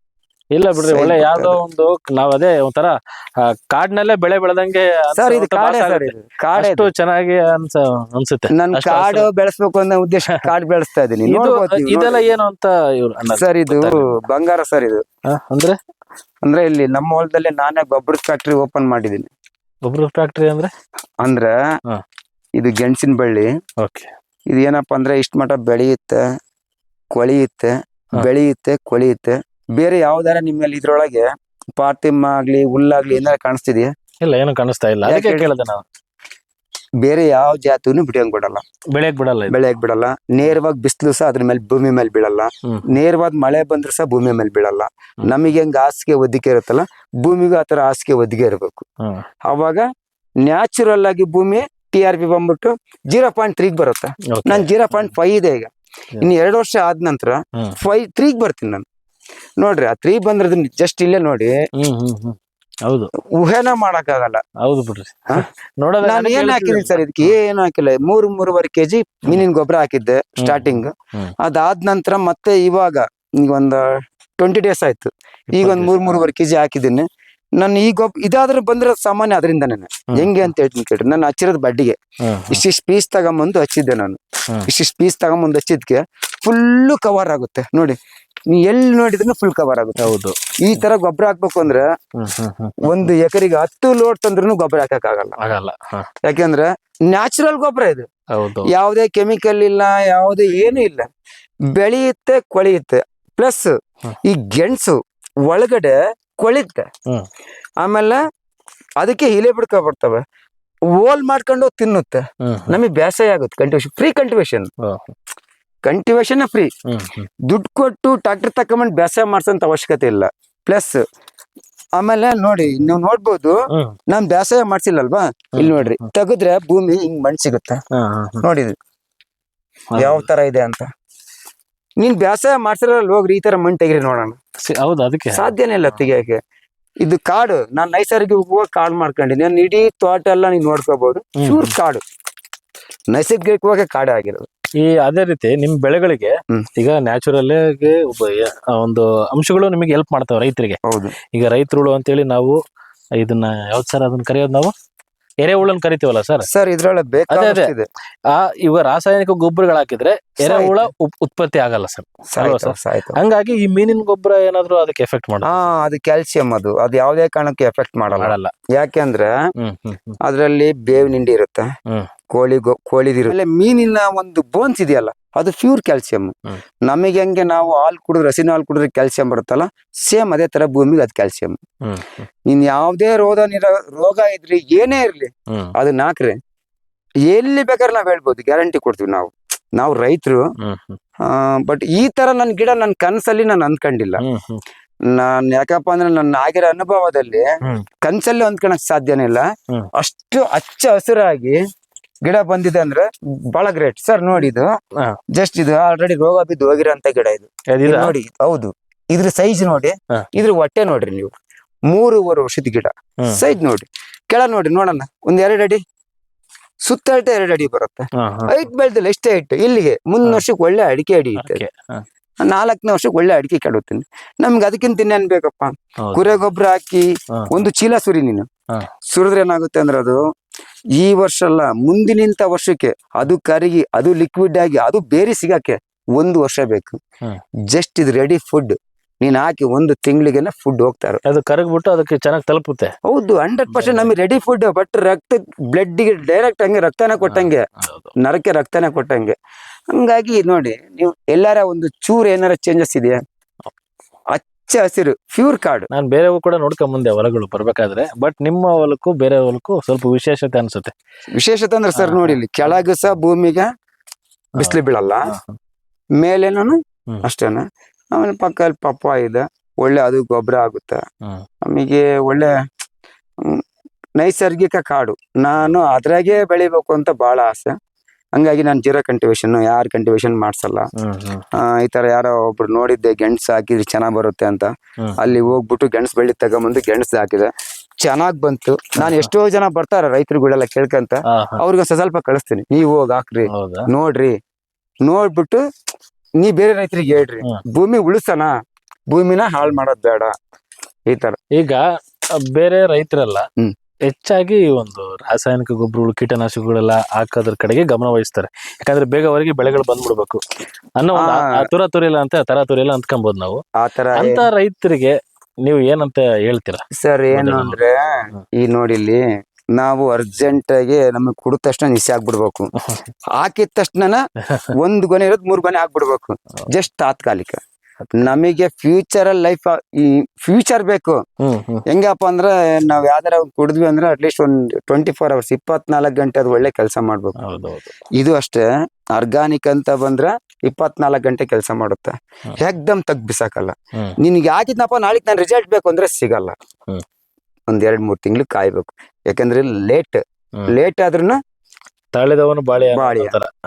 ಇಲ್ಲ ಬಿಡ್ರಿ ಒಳ್ಳೆ ಯಾವ್ದೋ ಒಂದು ನಾವ್ ಅದೇ ಒಂಥರ ಕಾಡ್ನಲ್ಲೇ ಬೆಳೆ ಬೆಳೆದಂಗೆ ಸರ್ ಇದು ಅಂತ ಕಾಡೆ ಸರ್ ಇದು. ಕಾಡೆ ಅಷ್ಟು ಚೆನ್ನಾಗಿ ಅನ್ಸ ಅನ್ಸುತ್ತೆ. ನಾನು ಕಾಡು. ಬೆಳೆಸ್ಬೇಕು ಅನ್ನೋ ಉದ್ದೇಶ ಕಾಡ್ ಬೆಳೆಸ್ತಾ ಇದೀನಿ. ಇದೆಲ್ಲ ಏನು ಅಂತ ಇವ್ರು ಸರ್ ಇದು ಬಂಗಾರ ಸರ್ ಇದು. ಅಂದ್ರೆ? ಅಂದ್ರೆ ಇಲ್ಲಿ ನಮ್ಮ ಹೊಲದಲ್ಲಿ ನಾನೇ ಗೊಬ್ಬರದ ಫ್ಯಾಕ್ಟ್ರಿ ಓಪನ್ ಮಾಡಿದೀನಿ ಗೊಬ್ಬರ ಫ್ಯಾಕ್ಟ್ರಿ ಅಂದ್ರೆ? ಅಂದ್ರೆ ಹಾ. ಇದು ಗೆಣಸಿನ ಬಳ್ಳಿ. ಓಕೆ. ಇದು ಏನಪ್ಪಾ ಅಂದ್ರೆ ಇಷ್ಟ ಮಟ್ಟ ಬೆಳೆಯುತ್ತೆ ಕೊಳೆಯುತ್ತೆ ಹಾ. ಬೆಳೆಯುತ್ತೆ ಕೊಳೆಯುತ್ತೆ ಬೇರೆ ಯಾವ್ದಾರ ನಿಮ್ಮಲ್ಲಿ ಇದ್ರೊಳಗೆ ಪಾತಿಮ್ಮ ಆಗ್ಲಿ ಹುಲ್ಲಾಗ್ಲಿ ಏನಾರ ಕಾಣಿಸ್ತಿದ್ಯಾ? ಇಲ್ಲ ಏನು ಕಾಣಿಸ್ತಾ ಇಲ್ಲ. ಅದಕ್ಕೆ? ಕೇಳಿದೆ ನಾನು. ಬೇರೆ ಯಾವ ಜಾತಿನೂ ಬಿಡಿಯಂಗ್ ಬಿಡಲ್ಲ. ಬೆಳೆಯಕ್ ಬಿಡಲ್ಲ ಇದು? ಬೆಳೆಯಕ್ ಬಿಡಲ್ಲ. ನೇರವಾಗಿ ಬಿಸಿಲು ಸಹ ಅದ್ರ ಮೇಲೆ ಭೂಮಿ ಮೇಲೆ ಬೀಳಲ್ಲ. ಹ್ಮ್. ನೇರವಾದ ಮಳೆ ಬಂದ್ರೆ ಸಹ ಭೂಮಿ ಮೇಲೆ ಬೀಳಲ್ಲ. ಹ್ಮ್. ನಮಗೆ ಹೆಂಗ್ ಹಾಸಿಗೆ ಒದಿಕೆ ಇರುತ್ತಲ್ಲ ಭೂಮಿಗೂ ಆತರ ಹಾಸಿಗೆ ಒದ್ದಿಗೆ ಇರಬೇಕು. ಹ್ಮ್. ಅವಾಗ ನ್ಯಾಚುರಲ್ ಆಗಿ ಭೂಮಿ ಟಿ ಆರ್ ಪಿ ಬಂದ್ಬಿಟ್ಟು ಜೀರೋ ಪಾಯಿಂಟ್ ತ್ರೀಗ್ ಬರುತ್ತೆ. Okay. ನನ್ ಜೀರೋ ಪಾಯಿಂಟ್ ಫೈವ್ ಇದೆ ಈಗ. ಇನ್ನು ಎರಡು ವರ್ಷ ಆದ ನಂತರ ಹ್ಮ್. ಫೈವ್ ತ್ರೀಗ್ ಬರ್ತೀನಿ ನಾನು. ನೋಡ್ರಿ ಆ ತ್ರೀ ಬಂದ್ರದ್ ಜಸ್ಟ್ ಇಲ್ಲೇ ನೋಡಿ. ಹ್ಮ್ ಹ್ಮ್ ಹ್ಮ್. ಹೌದು. ಊಹೆನ ಮಾಡಕ್ ಆಗಲ್ಲ ಹೌದು ಬಿಡ್ರಿ. ಹಾ? ನೋಡೋದ ನಾನು ಏನ್ ಹಾಕಿದೀನಿ ಸರ್ ಇದಕ್ಕೆ? ಏನು ಹಾಕಿಲ್ಲ. ಮೂರು ಮೂರುವರೆ ಕೆಜಿ ಮೀನಿನ ಗೊಬ್ಬರ ಹಾಕಿದ್ದೆ ಸ್ಟಾರ್ಟಿಂಗ್ ಹ್ಮ್. ಅದಾದ ನಂತರ ಮತ್ತೆ ಇವಾಗ ಈಗ ಒಂದ್ ಟ್ವೆಂಟಿ ಡೇಸ್ ಆಯ್ತು. ಈಗ ಒಂದ್ ಮೂರ್ ಮೂರುವರೆ ಕೆಜಿ ಹಾಕಿದ್ದೀನಿ. ನಾನು ಈ ಗೊಬ್ಬ ಇದಾದ್ರೂ ಬಂದ್ರೆ ಸಾಮಾನ್ಯ ಅದರಿಂದ ಅದರಿಂದನೇ ಹೆಂಗೆ ಅಂತ ಹೇಳ್ತೀನಿ ಕೇಳ್ರಿ. ನಾನು ಹಚ್ಚಿರೋದು ಬಡ್ಡಿಗೆ. ಇಷ್ಟಿಷ್ಟು ಪೀಸ್ ತಗೊಂಬಂದು ಹಚ್ಚಿದ್ದೆ ನಾನು. ಹ್ಮ್. ಇಷ್ಟಿಷ್ಟು ಪೀಸ್ ತಗೊಂಬಂದು ಹಚ್ಚಿದ್ಕೆ ಫುಲ್ಲು ಕವರ್ ಆಗುತ್ತೆ. ನೋಡಿ. ನೀ ಎಲ್ಲಿ ನೋಡಿದ್ರು ಫುಲ್ ಕವರ್ ಆಗುತ್ತೆ. ಹೌದು. ಈ ತರ ಗೊಬ್ಬರ ಹಾಕ್ಬೇಕು ಅಂದ್ರೆ ಒಂದು ಎಕರೆಗೆ ಹತ್ತು ಲೋಡ್ ತಂದ್ರೂ ಗೊಬ್ಬರ ಹಾಕಕ್ ಆಗಲ್ಲ. ಆಗಲ್ಲ. ಯಾಕೆಂದ್ರೆ ನ್ಯಾಚುರಲ್ ಗೊಬ್ಬರ ಇದು. ಯಾವುದೇ ಕೆಮಿಕಲ್ ಇಲ್ಲ ಯಾವುದೇ ಏನು ಇಲ್ಲ. ಬೆಳೆಯುತ್ತೆ ಕೊಳೆಯುತ್ತೆ. ಪ್ಲಸ್ ಈ ಗೆಣಸು ಒಳಗಡೆ ಕೊಳಿತ್ತೆ. ಆಮೇಲೆ ಅದಕ್ಕೆ ಇಲೆ ಬಿಡ್ಕೊ ಬರ್ತವೆ. ಓಲ್ ಮಾಡ್ಕೊಂಡು ತಿನ್ನುತ್ತೆ. ನಮಗೆ ಬೇಸಾಯ ಆಗುತ್ತೆ. ಕಂಟಿವೇಶನ್ ಫ್ರೀ ಕಂಟಿವೇಶನ್. ಕಂಟಿವೇಶನ್ ಫ್ರೀ ದುಡ್ಡು ಕೊಟ್ಟು ಟ್ರಾಕ್ಟರ್ ತಕೊಂಡ್ ಬೇಸಾಯ ಮಾಡ್ಸೋಂತ ಅವಶ್ಯಕತೆ ಇಲ್ಲ. ಪ್ಲಸ್ ಆಮೇಲೆ ನೋಡಿ ನೀವು ನೋಡ್ಬೋದು ನಮ್ ನಾನ್ ಬೇಸಾಯ ಮಾಡ್ಸಿಲ್ಲಲ್ವಾ? ಇಲ್ಲಿ ನೋಡ್ರಿ ತೆಗದ್ರೆ ಭೂಮಿ ಹಿಂಗ್ ಮಣ್ಣ್ ಸಿಗುತ್ತೆ. ನೋಡಿ ಯಾವ ತರ ಇದೆ ಅಂತ. ನೀನ್ ಬೇಸಾಯ ಮಾಡ್ಸಿರಲ್ಲ ಹೋಗ್ರಿ ಈ ತರ ಮಣ್ಣು ತೆಗ್ರಿ ನೋಡೋಣ. ಹೌದು ಅದಕ್ಕೆ. ಸಾಧ್ಯನೇ ಇಲ್ಲ ತೆಗಿಯಕ್ಕೆ. ಇದು ಕಾಡು ನಾನ್ ನೈಸರ್ಗಿಕವಾಗಿ ಕಾಡು ಮಾಡ್ಕೊಂಡಿನಿ ನಾನು ಇಡೀ ತೋಟ ಎಲ್ಲ ನೀನ್ ನೋಡ್ಕೋಬಹುದು. ಚೂರ್ ಕಾಡು. ನೈಸರ್ಗಿಕವಾಗಿ ಕಾಡು ಆಗಿರೋದು. ಈ ಅದೇ ರೀತಿ ನಿಮ್ ಬೆಳೆಗಳಿಗೆ ಈಗ ನ್ಯಾಚುರಲ್ ಒಂದು ಅಂಶಗಳು ನಿಮಗೆ ಹೆಲ್ಪ್ ಮಾಡ್ತಾವ ರೈತರಿಗೆ. ಹೌದು. ಈಗ ರೈತರುಗಳು ಅಂತೇಳಿ ನಾವು ಇದನ್ನ ಯಾವ್ದು ಸರ್ ಅದನ್ನ ಕರೆಯೋದು ನಾವು? ಎರೆಹುಳನ್ ಕರಿತೀವಲ್ಲ ಸರ್ ಸರ್ ಇದ್ರೊಳಗೆ ಅದೇ ಆ ಇವಾಗ ರಾಸಾಯನಿಕ ಗೊಬ್ಬರಗಳು ಹಾಕಿದ್ರೆ ಎರೆಹುಳ ಉತ್ಪತ್ತಿ ಆಗಲ್ಲ ಸರ್. ಹಂಗಾಗಿ ಈ ಮೀನಿನ ಗೊಬ್ಬರ ಏನಾದ್ರು ಅದಕ್ಕೆ ಎಫೆಕ್ಟ್ ಮಾಡ ಅದು ಕ್ಯಾಲ್ಸಿಯಂ ಅದು. ಅದು ಯಾವುದೇ ಕಾರಣಕ್ಕೆ ಎಫೆಕ್ಟ್ ಮಾಡಲ್ಲ. ಯಾಕೆಂದ್ರೆ ಅದರಲ್ಲಿ ಹ್ಮ್ ಹ್ಮ್. ಅದ್ರಲ್ಲಿ ಬೇವಿನ ಹಿಂಡಿ ಇರುತ್ತೆ. ಹ್ಮ್. ಕೋಳಿ ಗೊ ಕೋಳಿದಿರುತ್ತೆ ಮೀನಿನ ಒಂದು ಬೋನ್ಸ್ ಇದೆಯಲ್ಲ ಅದು ಪ್ಯೂರ್ ಕ್ಯಾಲ್ಸಿಯಂ ಹ್ಮ್. ನಮಗೆ ಹೆಂಗೆ ನಾವು ಹಾಲು ಕುಡಿದ್ರೆ ಹಸಿನ ಹಾಲು ಕುಡಿದ್ರೆ ಕ್ಯಾಲ್ಸಿಯಂ ಬರುತ್ತಲ್ಲ ಸೇಮ್ ಅದೇ ತರ ಭೂಮಿಗೆ ಅದು ಕ್ಯಾಲ್ಸಿಯಂ ಹ್ಮ್ ನೀನ್ ಯಾವುದೇ ರೋಗ ನಿರ ರೋಗ ಇದ್ರಿ ಏನೇ ಇರ್ಲಿ ಅದು ಅದನ್ನ ಹಾಕ್ರಿ ಎಲ್ಲಿ ಬೇಕಾದ್ರೆ ನಾವ್ ಹೇಳ್ಬೋದು ಗ್ಯಾರಂಟಿ ಕೊಡ್ತೀವಿ ನಾವು. ನಾವು ರೈತರು ಹ್ಮ್ ಹ್ಮ್ ಬಟ್ ಈ ತರ ನನ್ ಗಿಡ ನನ್ ಕನಸಲ್ಲಿ ನಾನು ಅಂದ್ಕೊಂಡಿಲ್ಲ. ಹ್ಮ್ ಹ್ಮ್. ನಾನ್ ಯಾಕಪ್ಪ ಅಂದ್ರೆ ನನ್ನ ಆಗಿರೋ ಅನುಭವದಲ್ಲಿ ಹ್ಮ್. ಕನ್ಸಲ್ಲಿ ಹೊಂದ್ಕೊಳಕ್ ಸಾಧ್ಯನೇ ಇಲ್ಲ. ಹ್ಮ್. ಅಷ್ಟು ಹಚ್ಚ ಹಸಿರಾಗಿ ಗಿಡ ಬಂದಿದೆ ಅಂದ್ರೆ ಬಹಳ ಗ್ರೇಟ್ ಸರ್ ನೋಡಿ ಇದು. ಜಸ್ಟ್ ಇದು ಆಲ್ರೆಡಿ ರೋಗ ಬಿದ್ದು ಹೋಗಿರೋಂತ ಗಿಡ ಇದು. ನೋಡಿ ಹೌದು. ಇದ್ರ ಸೈಜ್ ನೋಡಿ. ಇದ್ರ ಹೊಟ್ಟೆ ನೋಡ್ರಿ ನೀವು. ಮೂರುವರೆ ವರ್ಷದ ಗಿಡ. ಸೈಜ್ ನೋಡಿ. ಕೆಳ ನೋಡಿ ನೋಡಣ್ಣ ಒಂದ್ ಎರಡು ಅಡಿ. ಸುತ್ತಳತೆ ಎರಡು ಅಡಿ ಬರುತ್ತೆ. ಐಟ್. ಹೈಟ್ ಬೆಳ್ದಿಲ್ಲ ಎಷ್ಟೇ ಹೈಟ್ ಇಲ್ಲಿಗೆ ಮುಂದಿನ. ವರ್ಷಕ್ಕೆ ಒಳ್ಳೆ ಅಡಿಕೆ ಅಡಿ ಇರ್ತದೆ. ನಾಲ್ಕನೇ ವರ್ಷಕ್ಕೆ ಒಳ್ಳೆ ಅಡಿಕೆ ಕೆಡುತ್ತೀನಿ ನಮ್ಗೆ ಅದಕ್ಕಿಂತ ಇನ್ನೇನ್ ಬೇಕಪ್ಪ. ಕುರೆ ಗೊಬ್ಬರ ಹಾಕಿ ಒಂದು ಚೀಲ ಸುರಿ ನೀನು. ಸುರಿದ್ರೆ ಏನಾಗುತ್ತೆ ಅಂದ್ರೆ ಅದು ಈ ವರ್ಷ ಅಲ್ಲ ಮುಂದಿನಿಂತ ವರ್ಷಕ್ಕೆ ಅದು ಕರಗಿ ಅದು ಲಿಕ್ವಿಡ್ ಆಗಿ ಅದು ಬೇರೆ ಸಿಗಕ್ಕೆ ಒಂದು ವರ್ಷ ಬೇಕು. ಜಸ್ಟ್ ಇದು ರೆಡಿ ಫುಡ್ ನೀನ್ ಹಾಕಿ ಒಂದು ತಿಂಗಳಿಗೆಲ್ಲ ಫುಡ್ ಹೋಗ್ತಾರೆ. ಅದು ಕರಗ್ಬಿಟ್ಟು ಅದಕ್ಕೆ ಚೆನ್ನಾಗಿ ತಲುಪುತ್ತೆ. ಹೌದು ಹಂಡ್ರೆಡ್ ಪರ್ಸೆಂಟ್ ನಮಗೆ ರೆಡಿ ಫುಡ್ ಬಟ್ ರಕ್ತ ಬ್ಲಡ್ಗೆ ಡೈರೆಕ್ಟ್ ಹಂಗೆ ರಕ್ತನ ಕೊಟ್ಟಂಗೆ. ನರಕ್ಕೆ ರಕ್ತನ ಕೊಟ್ಟಂಗೆ. ಹಂಗಾಗಿ ನೋಡಿ ನೀವು ಎಲ್ಲಾರ ಒಂದು ಚೂರ್ ಏನಾರ ಚೇಂಜಸ್ ಇದೆಯಾ? ಹಚ್ಚ ಹಸಿರು ಪ್ಯೂರ್ ಕಾರ್ಡ್ ನಾನು ಬೇರೆವು ಕೂಡ ನೋಡ್ಕೊಂಡ್ ಮುಂದೆ ಹೊಲಗಳು ಬರ್ಬೇಕಾದ್ರೆ ಬಟ್ ನಿಮ್ಮ ಹೊಲಕ್ಕೂ ಬೇರೆ ಹೊಲಕ್ಕೂ ಸ್ವಲ್ಪ ವಿಶೇಷತೆ ಅನ್ಸುತ್ತೆ. ವಿಶೇಷತೆ ಅಂದ್ರೆ ಸರ್ ನೋಡಿ ಇಲ್ಲಿ ಕೆಳಗೂ ಸಹ ಭೂಮಿಗೆ ಬಿಸಿಲು ಬೀಳಲ್ಲ. ಮೇಲೇನು. ಅಷ್ಟೇನ. ಆಮೇಲೆ ಪಕ್ಕದಲ್ಲಿ ಪಪ್ಪ ಇದೆ ಒಳ್ಳೆ ಅದು ಗೊಬ್ಬರ ಆಗುತ್ತೆ. ನಮಗೆ ಒಳ್ಳೆ ನೈಸರ್ಗಿಕ ಕಾಡು. ನಾನು ಅದ್ರಾಗೆ ಬೆಳಿಬೇಕು ಅಂತ ಬಹಳ ಆಸೆ. ಹಂಗಾಗಿ ನಾನು ಜೀರೋ ಕಂಟಿವೇಶನ್ ಯಾರು ಕಂಟಿವೇಶನ್ ಮಾಡ್ಸಲ್ಲ. ಈ ತರ ಯಾರೋ ಒಬ್ರು ನೋಡಿದ್ದೆ ಗೆಣಸು ಹಾಕಿದ್ರೆ ಚೆನ್ನಾಗ್ ಬರುತ್ತೆ ಅಂತ. ಅಲ್ಲಿ ಹೋಗ್ಬಿಟ್ಟು ಗೆಣಸು ಬೆಳ್ಳಿ ತಗೊಂಬಂದು ಗೆಣಸು ಹಾಕಿದೆ. ಚೆನ್ನಾಗ್ ಬಂತು. ನಾನು ಎಷ್ಟೋ ಜನ ಬರ್ತಾರ ರೈತರುಗಳೆಲ್ಲ ಕೇಳ್ಕಂತ. ಅವ್ರಿಗೆ ಸ್ವಲ್ಪ ಕಳಿಸ್ತೀನಿ. ನೀವು ಹೋಗಿ ಹಾಕ್ರಿ ನೋಡ್ರಿ. ನೋಡ್ಬಿಟ್ಟು ನೀ ಬೇರೆ ರೈತರಿಗೆ ಹೇಳ್ರಿ. ಭೂಮಿ ಉಳಿಸೋಣ ಭೂಮಿನ ಹಾಳು ಮಾಡೋದ್ ಬೇಡ. ಈ ತರ. ಈಗ ಬೇರೆ ರೈತರಲ್ಲ. ಹೆಚ್ಚಾಗಿ ಈ ಒಂದು ರಾಸಾಯನಿಕ ಗೊಬ್ಬರಗಳು ಕೀಟನಾಶಕಗಳೆಲ್ಲ ಹಾಕೋದ್ರ ಕಡೆಗೆ ಗಮನ ವಹಿಸ್ತಾರೆ. ಯಾಕಂದ್ರೆ ಬೇಗವರೆಗೆ ಬೆಳೆಗಳು ಬಂದ್ಬಿಡ್ಬೇಕು. ಅನ್ನೋ ಒಂದು ಆ- ಆ. ಆ ತುರ ತುರಿಲ್ಲ ಅಂತ ತರ ತುರಿಲ್ಲ ಅಂದ್ಕೊಬಹುದು ನಾವು. ಆ ತರ ಅಂತ ರೈತರಿಗೆ ನೀವು ಏನಂತ ಹೇಳ್ತೀರಾ? ಸರ್ ಏನು. ಅಂದ್ರೆ ಈ ಈ ನೋಡಿಲ್ಲಿ ನಾವು ಅರ್ಜೆಂಟ್ ಆಗಿ ನಮಗೆ ಕುಡಿದ ತಕ್ಷಣ ನಿಶೆ ಆಗ್ಬಿಡ್ಬೇಕು. ಹಾಕಿದ ತಕ್ಷಣ ಒಂದ್ ಗೊನೆ ಇರೋದು ಮೂರ್ ಗೊನೆ ಆಗ್ಬಿಡ್ಬೇಕು. ಜಸ್ಟ್ ತಾತ್ಕಾಲಿಕ. ನಮಗೆ ಫ್ಯೂಚರ್ ಲೈಫ್ ಈ ಫ್ಯೂಚರ್ ಬೇಕು. ಹೆಂಗಪ್ಪ ಅಂದ್ರೆ ನಾವ್ ಯಾವ್ದಾರ ಕುಡಿದ್ವಿ ಅಂದ್ರೆ ಅಟ್ಲೀಸ್ಟ್ ಒಂದ್ ಟ್ವೆಂಟಿ ಫೋರ್ ಅವರ್ಸ್ ಇಪ್ಪತ್ನಾಲ್ಕು ಗಂಟೆ ಅದು ಒಳ್ಳೆ ಕೆಲಸ ಮಾಡ್ಬೇಕು. ಇದು ಅಷ್ಟೇ ಆರ್ಗಾನಿಕ್ ಅಂತ ಬಂದ್ರೆ ಇಪ್ಪತ್ನಾಲ್ಕು ಗಂಟೆ ಕೆಲಸ ಮಾಡುತ್ತೆ. ಹೆಗ್ದಮ್ ತಗ್ ಬಿಸಾಕಲ್ಲ. ನಿನ್ಗೆ ಹಾಕಿದ್ನಪ್ಪ ನಾಳೆಗ್ ನಾನು ರಿಸಲ್ಟ್ ಬೇಕು ಅಂದ್ರೆ ಸಿಗಲ್ಲ. ಒಂದ್ ಎರಡ್ ಮೂರ್ ತಿಂಗಳು ಕಾಯ್ಬೇಕು. ಯಾಕಂದ್ರೆ ಲೇಟ್ ಲೇಟ್ ಆದ್ರೂ ತಾಳಿದವನು ಬಾಳೆ ಆತರ ಬಾಳೆ.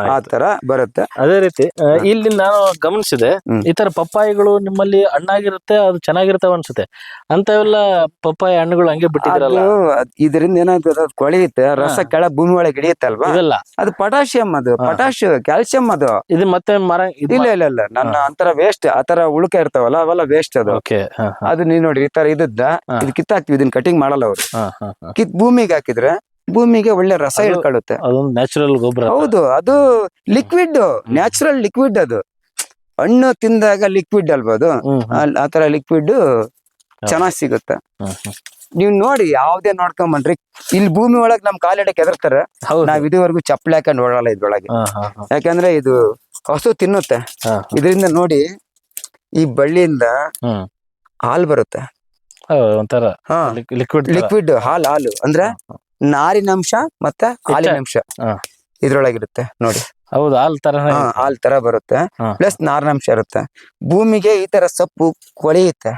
ಆ ತರ ಬರುತ್ತೆ. ಅದೇ ರೀತಿ ಆ, ಇಲ್ಲಿ ನಾನು ಗಮನಿಸಿದೆ ಹ್ಮ್. ಈ ತರ ಪಪ್ಪಾಯಿಗಳು ನಿಮ್ಮಲ್ಲಿ ಹಣ್ಣಾಗಿರುತ್ತೆ ಅದು ಚೆನ್ನಾಗಿರ್ತಾವ ಅನ್ಸುತ್ತೆ. ಅಂತವೆಲ್ಲ ಪಪ್ಪಾಯಿ ಹಣ್ಣುಗಳು ಹಂಗೆ ಬಿಟ್ಟಿದ್ರಲ್ಲ ಅದು ಇದರಿಂದ ಏನಾಗ್ತದೆ ಅದು ಕೊಳೆಯುತ್ತೆ ರಸ. ಕೆಳ ಭೂಮಿ ಒಳಗೆ ಹಿಡಿಯುತ್ತಲ್ವಾ? ಇದೆಲ್ಲ. ಅದು ಪೊಟಾಷಿಯಂ ಅದು ಹಾ. ಪೊಟಾಶ್ ಕ್ಯಾಲ್ಸಿಯಂ ಅದು. ಇದು ಮತ್ತೆ ಮರ ಇದು ಇಲ್ಲ ಇಲ್ಲ ಇಲ್ಲ. ನನ್ನ ಅಂತರ ವೇಸ್ಟ್ ಆತರ ಉಳುಕ ಇರ್ತಾವಲ್ಲ ಅವೆಲ್ಲ ವೇಸ್ಟ್ ಅದು. ಓಕೆ ಅದು ನೀನ್ ನೋಡಿ ಈ ತರ ಇದ್ದದ್ದ ಹಾ. ಇದು ಕಿತ್ತಾಕ್ತಿವಿ ಇದನ್ನ ಕಟಿಂಗ್ ಮಾಡಲ್ಲ ಅವ್ರು. ಕಿತ್ ಭೂಮಿಗೆ ಹಾಕಿದ್ರೆ ಭೂಮಿಗೆ ಒಳ್ಳೆ ರಸ ಅದೊಂದು ನ್ಯಾಚುರಲ್ ಗೊಬ್ಬರ ಹೌದು ಅದು ಲಿಕ್ವಿಡ್ ನ್ಯಾಚುರಲ್ ಲಿಕ್ವಿಡ್ ಅದು. ಹಣ್ಣು ತಿಂದಾಗ ಲಿಕ್ವಿಡ್ ಅಲ್ಬೋದು. ಆತರ ಲಿಕ್ವಿಡ್ ಚೆನ್ನಾಗ್ ಸಿಗುತ್ತೆ. ನೀವ್ ನೋಡಿ ಯಾವ್ದೇ ನೋಡ್ಕೊಂಬನ್ರಿ ಇಲ್ಲಿ ಭೂಮಿ ಒಳಗ್ ನಮ್ ಕಾಲಿಡಕ್ ಎದರ್ತಾರೆ ಹೌದು. ನಾವ್ ಇದುವರೆಗೂ ಚಪ್ಪಲಿ ಹಾಕೊಂಡ್ ಓಡಲ್ಲ ಇದ್ರೊಳಗೆ. ಯಾಕಂದ್ರೆ ಇದು ಹಸು ತಿನ್ನುತ್ತೆ. ಇದರಿಂದ ನೋಡಿ ಈ ಬಳ್ಳಿಯಿಂದ ಹಾಲ್ ಬರುತ್ತೆ. ಲಿಕ್ವಿಡ್ ಲಿಕ್ವಿಡ್ ಹಾಲ್ ಹಾಲು. ಅಂದ್ರೆ ನಾರಿನಂಶ ಮತ್ತೆ ಹಾಲಿನಂಶ. ಇದ್ರೊಳಗಿರುತ್ತೆ ನೋಡಿ. ಹೌದು ಹಾಲ್ ತರ ಹಾಲ್ ತರ ಬರುತ್ತೆ. ಪ್ಲಸ್ ನಾರಿನಂಶ ಇರುತ್ತೆ. ಭೂಮಿಗೆ ಈ ತರ ಸೊಪ್ಪು ಕೊಳೆಯುತ್ತೆ.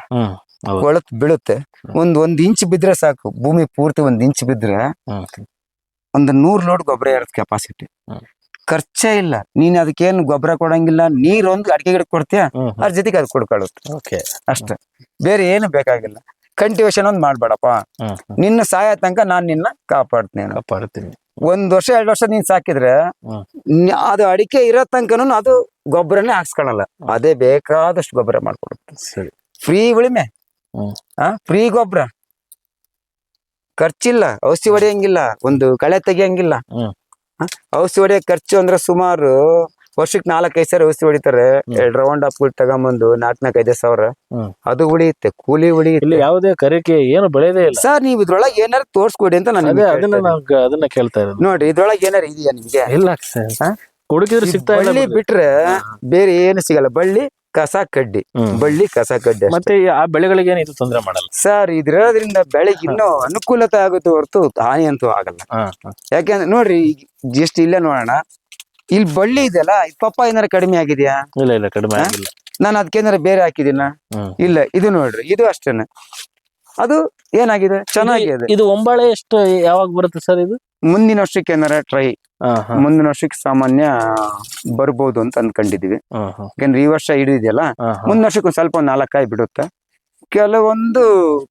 ಕೊಳತ್ ಬೀಳುತ್ತೆ. ಒಂದ್ ಒಂದ್ ಇಂಚ್ ಬಿದ್ರೆ ಸಾಕು. ಭೂಮಿ ಪೂರ್ತಿ ಒಂದ್ ಇಂಚ್ ಬಿದ್ರೆ ಒಂದ್ ನೂರ್ ಲೋಡ್ ಗೊಬ್ಬರ ಇರುತ್ತೆ ಕೆಪಾಸಿಟಿ ಖರ್ಚೇ ಇಲ್ಲ. ನೀನ್ ಅದಕ್ಕೇನು ಗೊಬ್ಬರ ಕೊಡಂಗಿಲ್ಲ. ನೀರ್ ಒಂದು ಅಡಿಕೆ ಗಿಡಕ್ಕೆ ಕೊಡ್ತೀಯ? ಅದ್ರ ಜೊತೆಗೆ ಅದು ಕೊಡ್ಕೊಳ್ಳುತ್ತೆ. ಅಷ್ಟೇ. ಬೇರೆ ಏನು ಬೇಕಾಗಿಲ್ಲ. ಕಂಟಿವೇಶನ್ ಒಂದ್ ಮಾಡ್ಬೇಡಪ್ಪ. ನಿನ್ನ ಸಾಯ ತನಕ ನಾನ್ ನಿನ್ನ ಕಾಪಾಡ್ತೀನಿ. ಕಾಪಾಡ್ತೀನಿ. ಒಂದ್ ವರ್ಷ ಎರಡ್ ವರ್ಷ ನೀನ್ ಸಾಕಿದ್ರೆ ಅದು ಅಡಿಕೆ ಇರೋ ತನಕನು ಅದು ಗೊಬ್ಬರನೇ ಹಾಕ್ಸ್ಕೊಳಲ್ಲ. ಅದೇ ಬೇಕಾದಷ್ಟು ಗೊಬ್ಬರ ಮಾಡ್ಕೊಡುತ್ತೆ ಸರಿ. ಫ್ರೀ ಉಳಿಮೆ. ಆ ಫ್ರೀ ಗೊಬ್ಬರ. ಖರ್ಚಿಲ್ಲ ಔಷಧಿ ಹೊಡೆಯಂಗಿಲ್ಲ ಒಂದು ಕಳೆ ತೆಗಿಯಂಗಿಲ್ಲ. ಔಷಧಿ ಹೊಡೆಯೋ ಖರ್ಚು ಅಂದ್ರೆ ಸುಮಾರು ವರ್ಷಕ್ಕೆ ನಾಲ್ಕೈದು ಸಾವಿರ ಔಷಧಿ ಹೊಡಿತಾರೆ. ಎರಡು ರೌಂಡ್ ಅಪ್ ತಗೊಂಬಂದು ನಾಲ್ಕ್ ನಾಲ್ಕು ಐದು ಸಾವಿರ ಅದು ಉಳಿಯುತ್ತೆ ಕೂಲಿ ಇಲ್ಲಿ ಉಳಿಯುತ್ತೆ ಯಾವುದೇ ಕರಿಕೆ ಏನು ಬೆಳೆದೇ ಇಲ್ಲ. ಸರ್ ನೀವು ಇದ್ರೊಳಗೆ ಏನಾರು ತೋರ್ಸ್ಕೊಡಿ ಅಂತ ನಾನು ಅದೇ ಅದನ್ನ ನಾವು ಗ- ಅದನ್ನ ಕೇಳ್ತಾ ಇರೋದು. ನೋಡ್ರಿ ಇದ್ರೊಳಗೆ ಏನಾರು ಇದೆಯಾ ನಿಮ್ಗೆ? ಇಲ್ಲ ಹಾ? ಹುಡುಕಿದ್ರೆ ಈ ಸಿಗ್ತಾ ಇಲ್ಲ ಬಳ್ಳಿ. ಬಿಟ್ರೆ ಬೇರೆ ಏನು ಸಿಗಲ್ಲ. ಬಳ್ಳಿ ಕಸ ಕಡ್ಡಿ. ಹ್ಮ್. ಬಳ್ಳಿ ಕಸ ಕಡ್ಡಿ ಅಷ್ಟೇ. ಮತ್ತೆ ಈ ಆ ಬೆಳೆಗಳಿಗೆ ಏನು ಇದು ತೊಂದರೆ ಮಾಡಲ್ಲ. ಸರ್ ಇದ್ರೋದ್ರಿಂದ ಬೆಳೆಗೆ ಇನ್ನೂ ಅನುಕೂಲತೆ ಆಗುತ್ತೆ ಹೊರತು ಹಾನಿ ಅಂತೂ ಆಗಲ್ಲ. ಹಾ. ಹಾ. ಜಿ ಎಸ್ ಜಸ್ಟ್ ಇಲ್ಲೇ ನೋಡೋಣ. ಇಲ್ಲಿ ಬಳ್ಳಿ ಇದೆಯಲ್ಲ ಇದ್ ಪಪ್ಪ ಏನಾರ ಕಡಿಮೆ ಆಗಿದ್ಯಾ? ಇಲ್ಲ ಇಲ್ಲ ಕಡಿಮೆ? ಆಗಿಲ್ಲ. ನಾನು ಅದಕ್ಕೇನಾರ ಬೇರೆ ಹಾಕಿದಿನ ಹ್ಮ್. ಇಲ್ಲ ಇದು ನೋಡ್ರಿ ಇದು ಅಷ್ಟೇನೆ. ಅದು ಏನಾಗಿದೆ? ಚೆನ್ನಾಗಿದೆ ಇದು ಒಂಬಾಳೆ ಎಷ್ಟು ಯಾವಾಗ ಬರುತ್ತೆ ಸರ್ ಇದು? ಮುಂದಿನ ವರ್ಷಕ್ಕೆ ಏನಾರ ಟ್ರೈ ಹಾ ಹಾ. ಮುಂದಿನ ವರ್ಷಕ್ಕೆ ಸಾಮಾನ್ಯ ಬರ್ಬೋದು ಅಂತ ಅನ್ಕೊಂಡಿದೀವಿ ಹಾ ಹಾ. ಯಾಕಂದ್ರೆ ಈ ವರ್ಷ ಹಿಡಿದಿದೆಯಲ್ಲ ಹಾ ಹಾ. ಮುಂದಿನ ವರ್ಷಕ್ಕೆ ಒಂದ್ ಸ್ವಲ್ಪ ಒಂದ್ ನಾಲ್ಕು ಕಾಯಿ ಬಿಡುತ್ತೆ. ಕೆಲವೊಂದು